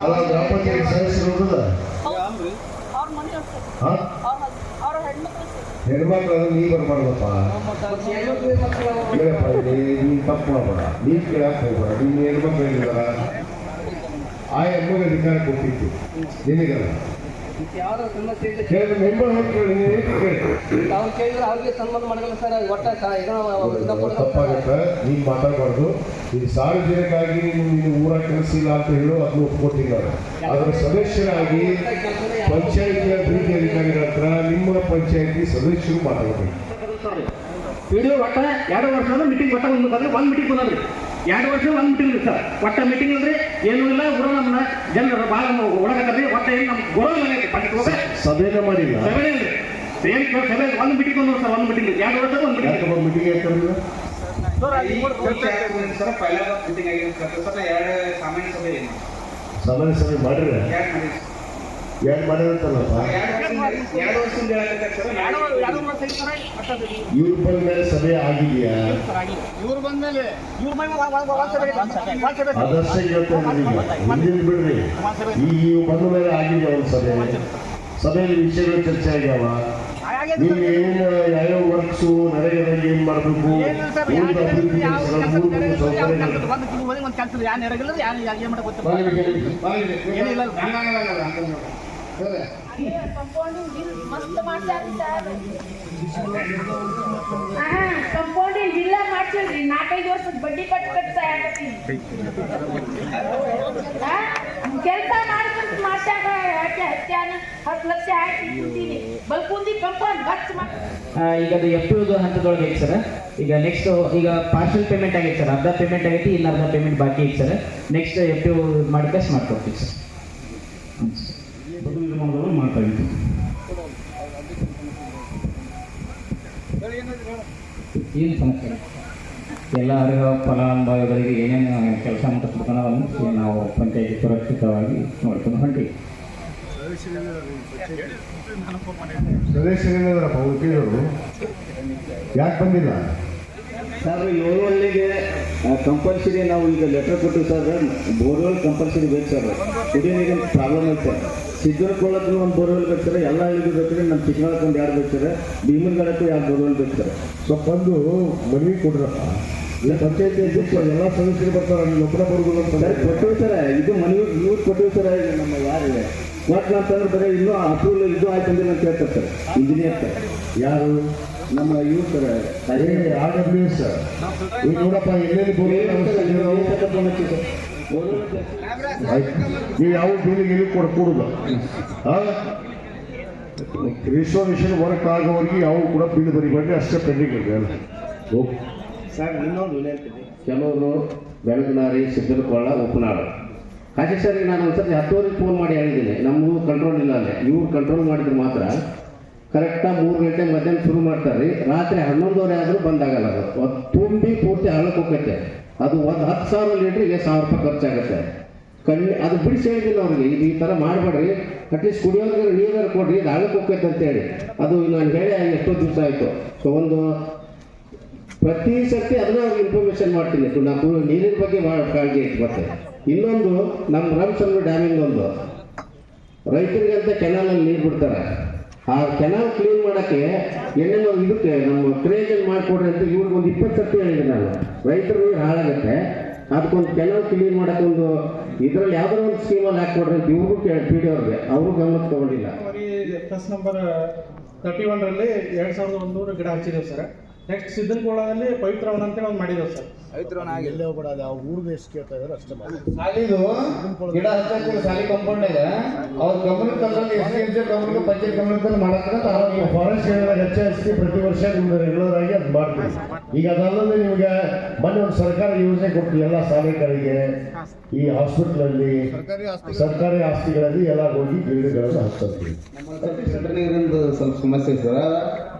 ಅಲ್ಲ ಗ್ರಾಮ ಪಂಚಾಯತ್ ಸದಸ್ಯರು ಹೆಣ್ಮಕ್ಳು ಅಂದ್ರೆ ನೀ ಬರ್ಬಾರ್ದಪ್ಪ ನೀನ್ ತಪ್ಪು ಮಾಡಬೇಡ. ನೀನ್ ಕೇಳಕ್ ಹೋಗ್ಬೇಡ. ನೀನ್ ಹೆಣ್ಮಕ್ಳು ಹೇಳಿದಾರ. ಆ ಹೆಣ್ಮಗ ಅಧಿಕಾರ ಕೊಟ್ಟಿತ್ತು ನಿನಗಲ್ಲ. ಯಾವ್ದೋ ಸಮಸ್ಯೆ ಇದೆ ನೀನ್ ಅವ್ರು ಕೇಳಿದ್ರೆ ಅವ್ರಿಗೆ ಸನ್ಮಾನ ಮಾಡಲ್ಲ ಸರ್ ಒಟ್ಟ ಮಾತಾಡಬಾರ್ದು. ಇದು ಸಾರ್ವಜನಿಕರಾಗಿ ನೀನು ನೀನು ಊರ ಕೆಲಸ ಇಲ್ಲ ಅಂತ ಹೇಳು ಅದನ್ನು ಒಪ್ಕೊಟ್ಟಿಲ್ಲ ಅದರ ಸದಸ್ಯರಾಗಿ ಪಂಚಾಯತಿಯ ಅಭಿವೃದ್ಧಿ ಅಧಿಕಾರಿಗಳ ಹತ್ರ ನಿಮ್ಮ ಪಂಚಾಯತಿ ಸದಸ್ಯರು ಮಾತಾಡಬೇಕು. ವಿಡಿಯೋ ಒಟ್ಟ ಎರಡು ವರ್ಷದ ಮೀಟಿಂಗ್ ಒಟ್ಟ ಒಂದು ಬಂದ್ರೆ ಒಂದು ಮೀಟಿಂಗ್ ಬಂದ್ರಿ. ಎರಡು ವರ್ಷ ಒಂದು ಮೀಟಿಂಗ್ ಇಲ್ಲ ಸರ್. ಒಟ್ಟ ಮೀಟಿಂಗ್ ಅಂದ್ರೆ ಏನೂ ಇಲ್ಲ. ಗುರು ನಮ್ಮ ಜನರ ಭಾಳ ಒಳಗತ್ತಾರ್ರಿ ಒಟ್ಟ ಏನು ನಮ್ಮ ಗುರು ಪಂಡಿತ ಸಭೆನ ಮಾಡಿಲ್ಲ. ಸಭೆ ಇಲ್ರಿ ಏನು ಸಭೆ ಒಂದು ಮೀಟಿಂಗ್ ಒಂದು ಸರ್ ಒಂದು ಮೀಟಿಂಗ್ ಎರಡು ವರ್ಷ ಒಂದು ಮೀಟಿಂಗ್ ಮೀಟಿಂಗ್ ಇರ್ತಾರಲ್ಲ ಸರ್ ಮೀಟಿಂಗ್ ಸರ್. ಎರಡು ಸಾಮಾನ್ಯ ಸಭೆ ಸಾಮಾನ್ಯ ಸಭೆ ಮಾಡ್ರಿ. ಎರಡು ಮನೆ ಅಂತಲ್ಲಪ್ಪ ಇವ್ರ ಬಂದ ಮೇಲೆ ಸಭೆ ಆಗಿದೆಯಾ? ಇವ್ರು ಬಂದ್ಮೇಲೆ ಸಭೆ ಐತೆ. ಅದಷ್ಟೇ ಹೇಳ್ತೇನೆ ಮುಂದಿನ ಬಿಡ್ರಿ. ಈ ಇವ್ ಬಂದ ಮೇಲೆ ಆಗಿದೆ ಒಂದು ಸಭೆ. ಸಭೆಯಲ್ಲಿ ವಿಷಯಗಳು ಚರ್ಚೆ ಆಗ್ಯಾವ. ನೀವು ಏನು ಯಾವ್ಯಾವ ವರ್ಕ್ಸು ನರೇಗಾದಾಗ ಏನ್ ಮಾಡಬೇಕು? ಊರ್ದ ಅಭಿವೃದ್ಧಿ ಯಾವ ಕಂಪೌಂಡಿಂಗ್ ಮಸ್ತ್ ಮಾಡ್ತಾರೆ ಕಂಪೌಂಡಿಂಗ್ ಇಲ್ಲ ಮಾಡ್ಸಿಲ್ರಿ ನಾಲ್ಕೈದು ವರ್ಷದ ಬಡ್ಡಿ ಕಟ್ ಕಟ್ತಾ ಕೆಲಸ ಮಾಡ್ಕೊಂತ ಮಾಡ್ಸಾಗ ಯಾಕೆ ಹತ್ಯಾನ ಹತ್ತು ಲಕ್ಷ ಹಾಕಿ ಕುಂತೀನಿ ಬಲ್ಕುಂದಿ ಕಂಪೌಂಡ್ ಖರ್ಚು ಈಗ ಅದು ಎಫ್ ದು ಹಂತದೊಳಗೆ ಐತೆ ಸರ್. ಈಗ ನೆಕ್ಸ್ಟ್ ಈಗ ಪಾರ್ಷಲ್ ಪೇಮೆಂಟ್ ಆಗೈತೆ ಸರ್. ಅರ್ಧ ಪೇಮೆಂಟ್ ಆಗೈತಿ ಇಲ್ಲ ಅರ್ಧ ಪೇಮೆಂಟ್ ಬಾಕಿ ಐತೆ ಸರ್. ನೆಕ್ಸ್ಟ್ ಎಫ್ ಯು ಮಾಡಿದಷ್ಟು ಮಾಡ್ಕೊಡ್ತೀವಿ ಸರ್ ಮಾಡ್ತಾ ಇದ್ದೀವಿ ಏನು ಸಮಸ್ಯೆ ಎಲ್ಲರೂ ಎಲ್ಲ ಅರ್ಹ ಫಲಾನುಭವಿಗಳಿಗೆ ಏನೇನು ಕೆಲಸ ಮುಟ್ಟಿಸ್ಬೇಕು ಅನ್ನೋದನ್ನು ನಾವು ಪಂಚಾಯತಿ ಸುರಕ್ಷಿತವಾಗಿ ನೋಡ್ಕೊಂಡು ಹೊಂಟೀವಿ. ವಕೀಲರು ಯಾಕೆ ಬಂದಿಲ್ಲ? ಸರ್ ಏಳು ಹಳ್ಳಿಗೆ ಕಂಪಲ್ಸರಿ ನಾವು ಈಗ ಲೆಟರ್ ಕೊಟ್ಟು ಸರ್ ಬೋರ್ವೆಲ್ ಕಂಪಲ್ಸರಿ ಬೇಕು ಸರ್ ಕುಡಿಯೋ ನೀರಿನ ಪ್ರಾಬ್ಲಮ್ ಐತೆ. ಸರ್ ಸಿದ್ದರಕೊಳ್ಳಕ್ಕೂ ಒಂದು ಬೋರ್ವೆಲ್ ಬೇಕಾರೆ ಎಲ್ಲ ಹಳ್ಳಿಗೂ ಬೇಕಾರೆ ನಮ್ಮ ಚಿಕ್ಕನಾಳಕ್ಕೆ ಒಂದು ಎರಡು ಬೇಕಾರೆ ಭೀಮನಗಡಕ್ಕೂ ಎರಡು ಬೋರ್ವೆಲ್ ಬೇಕಾರೆ ಸ್ವಲ್ಪ ಬಂದು ಮನವಿ ಕೊಡ್ರಪ್ಪ ಇಲ್ಲ ಪಂಚಾಯತಿ ಅಧ್ಯಕ್ಷ ಎಲ್ಲ ಸದಸ್ಯರು ಬರ್ತಾರೆ ನಮ್ಮ ಒಬ್ಬರ ಬರ್ಬೋದು ಅಂತ ಕೊಟ್ಟಿರ್ತಾರೆ ಇದು ಮನವಿ ಇವ್ರು ಕೊಟ್ಟಿರ್ತಾರೆ ನಮ್ಮ ಯಾರಿದೆ ಕೊಟ್ಲ ಅಂತಂದ್ರೆ ಬರೀ ಇನ್ನೂ ಅಪ್ರೂವಲ್ ಇದು ಆಯ್ತು ಅಂದ್ರೆ ಅಂತ ಹೇಳ್ತಾರೆ ಇಂಜಿನಿಯರ್ ಯಾರು ನಮ್ಮ ಯುವಕರ ಅದೇ ಆರ್ ಡಬ್ಲ್ಯೂ ಎಸ್ ನೋಡಪ್ಪ ಎಲ್ಲೆಲ್ಲಿ ಬೋರ್ವೆಲ್ ನೀವು ಯಾವ ಬಿಲ್ಲಿಗೆ ಗಿಲಿ ಕೊಡ ಕೊಡುದು? ರಿಸರ್ವೇಷನ್ ವರ್ಕ್ ಆಗೋವರೆಗೆ ಯಾವ ಕೂಡ ಬಿಲ್ ಬರಿಬೇಡ್ರಿ ಅಷ್ಟೇ ಪೆಂಡಿಂಗ್ ಇದೆ ಅಲ್ಲ. ಸರ್ ಇನ್ನೊಂದು ವಿನಂತಿ ಕೆಲವರು ಬೆಳಗನಾರಿ ಸಿದ್ದನಕೊಳ್ಳ ಉಪನಾಳ. ಹಾಗೆ ಸರ್ ನಾನು ಒಂದ್ಸತಿ ಹತ್ತುವರೆಗೆ ಫೋನ್ ಮಾಡಿ ಹೇಳಿದ್ದೀನಿ. ನಮಗೂ ಕಂಟ್ರೋಲ್ ಇಲ್ಲ ಅಲ್ಲೇ. ಇವ್ರು ಕಂಟ್ರೋಲ್ ಮಾಡಿದ್ರೆ ಮಾತ್ರ ಕರೆಕ್ಟಾಗಿ ಮೂರು ಗಂಟೆ ಮಧ್ಯಾಹ್ನ ಶುರು ಮಾಡ್ತಾರೆ. ರೀ ರಾತ್ರಿ ಹನ್ನೊಂದುವರೆ ಆದರೂ ಬಂದಾಗಲ್ಲ ಅದು. ಅದು ತುಂಬಿ ಪೂರ್ತಿ ಹಳ್ಳಕ್ಕೆ ಹೋಗತ್ತೆ. ಅದು ಒಂದು ಹತ್ತು ಸಾವಿರ ಲೀಟ್ರಿಗೆ ಸಾವಿರ ರೂಪಾಯಿ ಖರ್ಚಾಗುತ್ತೆ. ಕಣ್ಣು, ಅದು ಬಿಡಿಸಿ ಹೇಳಿದ್ದೀನಿ ಅವ್ರಿಗೆ. ಇದು ಈ ಥರ ಮಾಡಬೇಡ್ರಿ. ಅಟ್ಲೀಸ್ಟ್ ಕುಡಿಯೋದ್ರೆ ನೀರಾರು ಕೊಡ್ರಿ. ಇದು ಹಳ್ಳಕ್ಕೆ ಹೋಗ್ತೈತೆ ಅಂತೇಳಿ. ಅದು ನಾನು ಹೇಳಿ ಎಷ್ಟೋ ದಿವಸ ಆಯಿತು. ಸೊ ಒಂದು ಪ್ರತಿ ಸರ್ತಿ ಅದನ್ನ ಅವ್ರಿಗೆ ಇನ್ಫಾರ್ಮೇಷನ್ ಮಾಡ್ತೀನಿ. ನಾವು ನೀರಿನ ಬಗ್ಗೆ ಭಾಳ ಕಾಳಜಿ ಇಟ್ಕೊತೆ ಇನ್ನೊಂದು, ನಮ್ಮ ರಾಮಚಂದ್ರ ಡ್ಯಾಮಿಂಗ್ ಒಂದು. ರೈತರಿಗೆ ಅಂತ ಕೆನಾಲಲ್ಲಿ ನೀರು ಬಿಡ್ತಾರೆ. ಆ ಕೆನಾಲ್ ಕ್ಲೀನ್ ಮಾಡೋಕ್ಕೆ ಏನೇನೋ ಇದಕ್ಕೆ ನಮ್ಮ ಕ್ರೇಜನ್ ಮಾಡಿಕೊಡ್ರಿ ಅಂತ ಇವ್ರಿಗೆ ಒಂದು ಇಪ್ಪತ್ತು ಸರ್ತಿ ಹೇಳಿದೆ ನಾನು. ರೈತರು ನೀರು ಹಾಳಾಗುತ್ತೆ. ಅದಕ್ಕೊಂದು ಕೆನಾಲ್ ಕ್ಲೀನ್ ಮಾಡೋಕ್ಕೊಂದು ಇದರಲ್ಲಿ ಯಾವ್ದಾರ ಒಂದು ಸ್ಕೀಮಲ್ಲಿ ಹಾಕ್ಕೊಡ್ರಿ ಅಂತ ಇವ್ರಿಗೂ ಕೇಳಿ ಪಿ ಅವ್ರಿಗೆ. ಅವರು ಗಮನ ತಗೊಂಡಿಲ್ಲ. ಪ್ಲಸ್ ನಂಬರ್ ತರ್ಟಿ ಒನ್ರಲ್ಲಿ ಎರಡು ಸಾವಿರದ ಒಂದೂರು ಗಿಡ ಹಚ್ಚಿದ್ದೇವೆ ಸರ್. ನೆಕ್ಸ್ಟ್ ಸಿದ್ದನಕೋಳದಲ್ಲಿ ಪವಿತ್ರವನ ಅಂತೇಳಿ ಒಂದು ಮಾಡಿದ್ರು ಸರ್. ಸಾಲಿದು ಗಿಡ ಹಚ್ಚಕ್ಕೆ ಸಾಲಿ ಕಂಪೌಂಡ್ ಅವ್ರ ಕಂಪನಿ ತಂದ್ರೆ ಎಸ್ ಕಂಪನಿ ಎನ್ ಸಿ ಗಮನ ಪಂಚಾಯತ್ ಗಮನದಲ್ಲಿ ಮಾಡಕ್ಕೆ ನೀವು ಫಾರೆಸ್ಟ್ ಏರಿಯಾದಾಗ ಹೆಚ್ಚು ಹೆಚ್ಚು ಪ್ರತಿ ವರ್ಷ ನಿಮ್ದು ರೆಗ್ಯುಲರ್ ಆಗಿ ಅದು ಮಾಡ್ತೀವಿ. ಈಗ ಅದಲ್ಲದೆ ನಿಮಗೆ ಮೊನ್ನೆ ಒಂದು ಸರ್ಕಾರ ಯೋಜನೆ ಕೊಟ್ಟು ಎಲ್ಲ ಶಾಲೆಗಳಿಗೆ ಈ ಹಾಸ್ಪಿಟ್ಲಲ್ಲಿ ಸರ್ಕಾರಿ ಆಸ್ತಿಗಳಲ್ಲಿ ಎಲ್ಲ ಹೋಗಿ ಗಿಡಗಳನ್ನು ಹಚ್ಚಿ ಸ್ವಲ್ಪ ಸಮಸ್ಯೆ ಸರ್.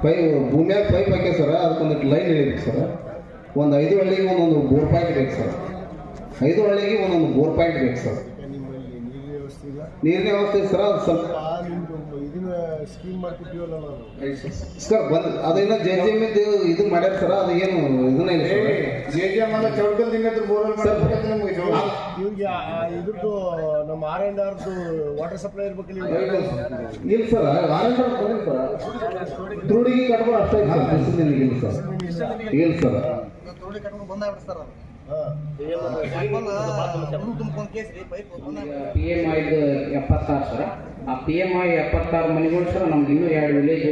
ಪೈ ಭೂಮಿಯಾಗ ಪೈಪ್ ಹಾಕಿ ಸರ್. ಅದಕ್ಕೊಂದು ಲೈನ್ ಹಿಡಿಬೇಕು ಸರ್. ಒಂದು ಐದು ಹಳ್ಳಿಗೆ ಒಂದೊಂದು ಬೋರ್ ಪಾಯಿಂಟ್ ಬೇಕು ಸರ್. ಐದು ಹಳ್ಳಿಗೆ ಒಂದೊಂದು ಬೋರ್ ಪಾಯಿಂಟ್ ಬೇಕು ಸರ್. ನೀರಿನ ವ್ಯವಸ್ಥೆ ಸರ್ ಅದು ಸ್ವಲ್ಪ ಇದನ್ನ ಸ್ಕೀಮ್ ನಾವು ಸರ್ ಬಂದ್ ಅದೇನೋ ಜೆ ಜಿ ಎಂ ಇದು ಮಾಡ್ಯಾರ ಸರ್ ಅದು ಏನು ಇದನ್ನ ಇಲ್ಲ ಜೆ ಜೆ ಎಂ ನಮ್ಗೆ ಇವ್ರಿಗೆ ಇದ್ರದ್ದು ನಮ್ಮ ಆರ್ ಆರ್ದು ವಾಟರ್ ಸಪ್ಲೈ ಇರ್ಬೇಕಲ್ಲ. ಇಲ್ಲ ಸರ್. ವಾರಂಟ್ ಸರ್ ತುರುಡಿಗೆ ಕಟ್ಬೋದು ಅಷ್ಟೇ ಇಲ್ಲ ಸರ್. ಇಲ್ಲ ಸರ್. ಸರ್ ಹಾ. ಪಿ ಎಂ ಐದು ಎಪ್ಪತ್ತಾರು ಸರ್ ಆ ಪಿ ಎಂ ಐ ಎಪ್ಪತ್ತಾರು ಮನೆಗಳು ಸರ್ ನಮ್ಗೆ ಇನ್ನೂ ಎರಡು ವಿಲೇಜ್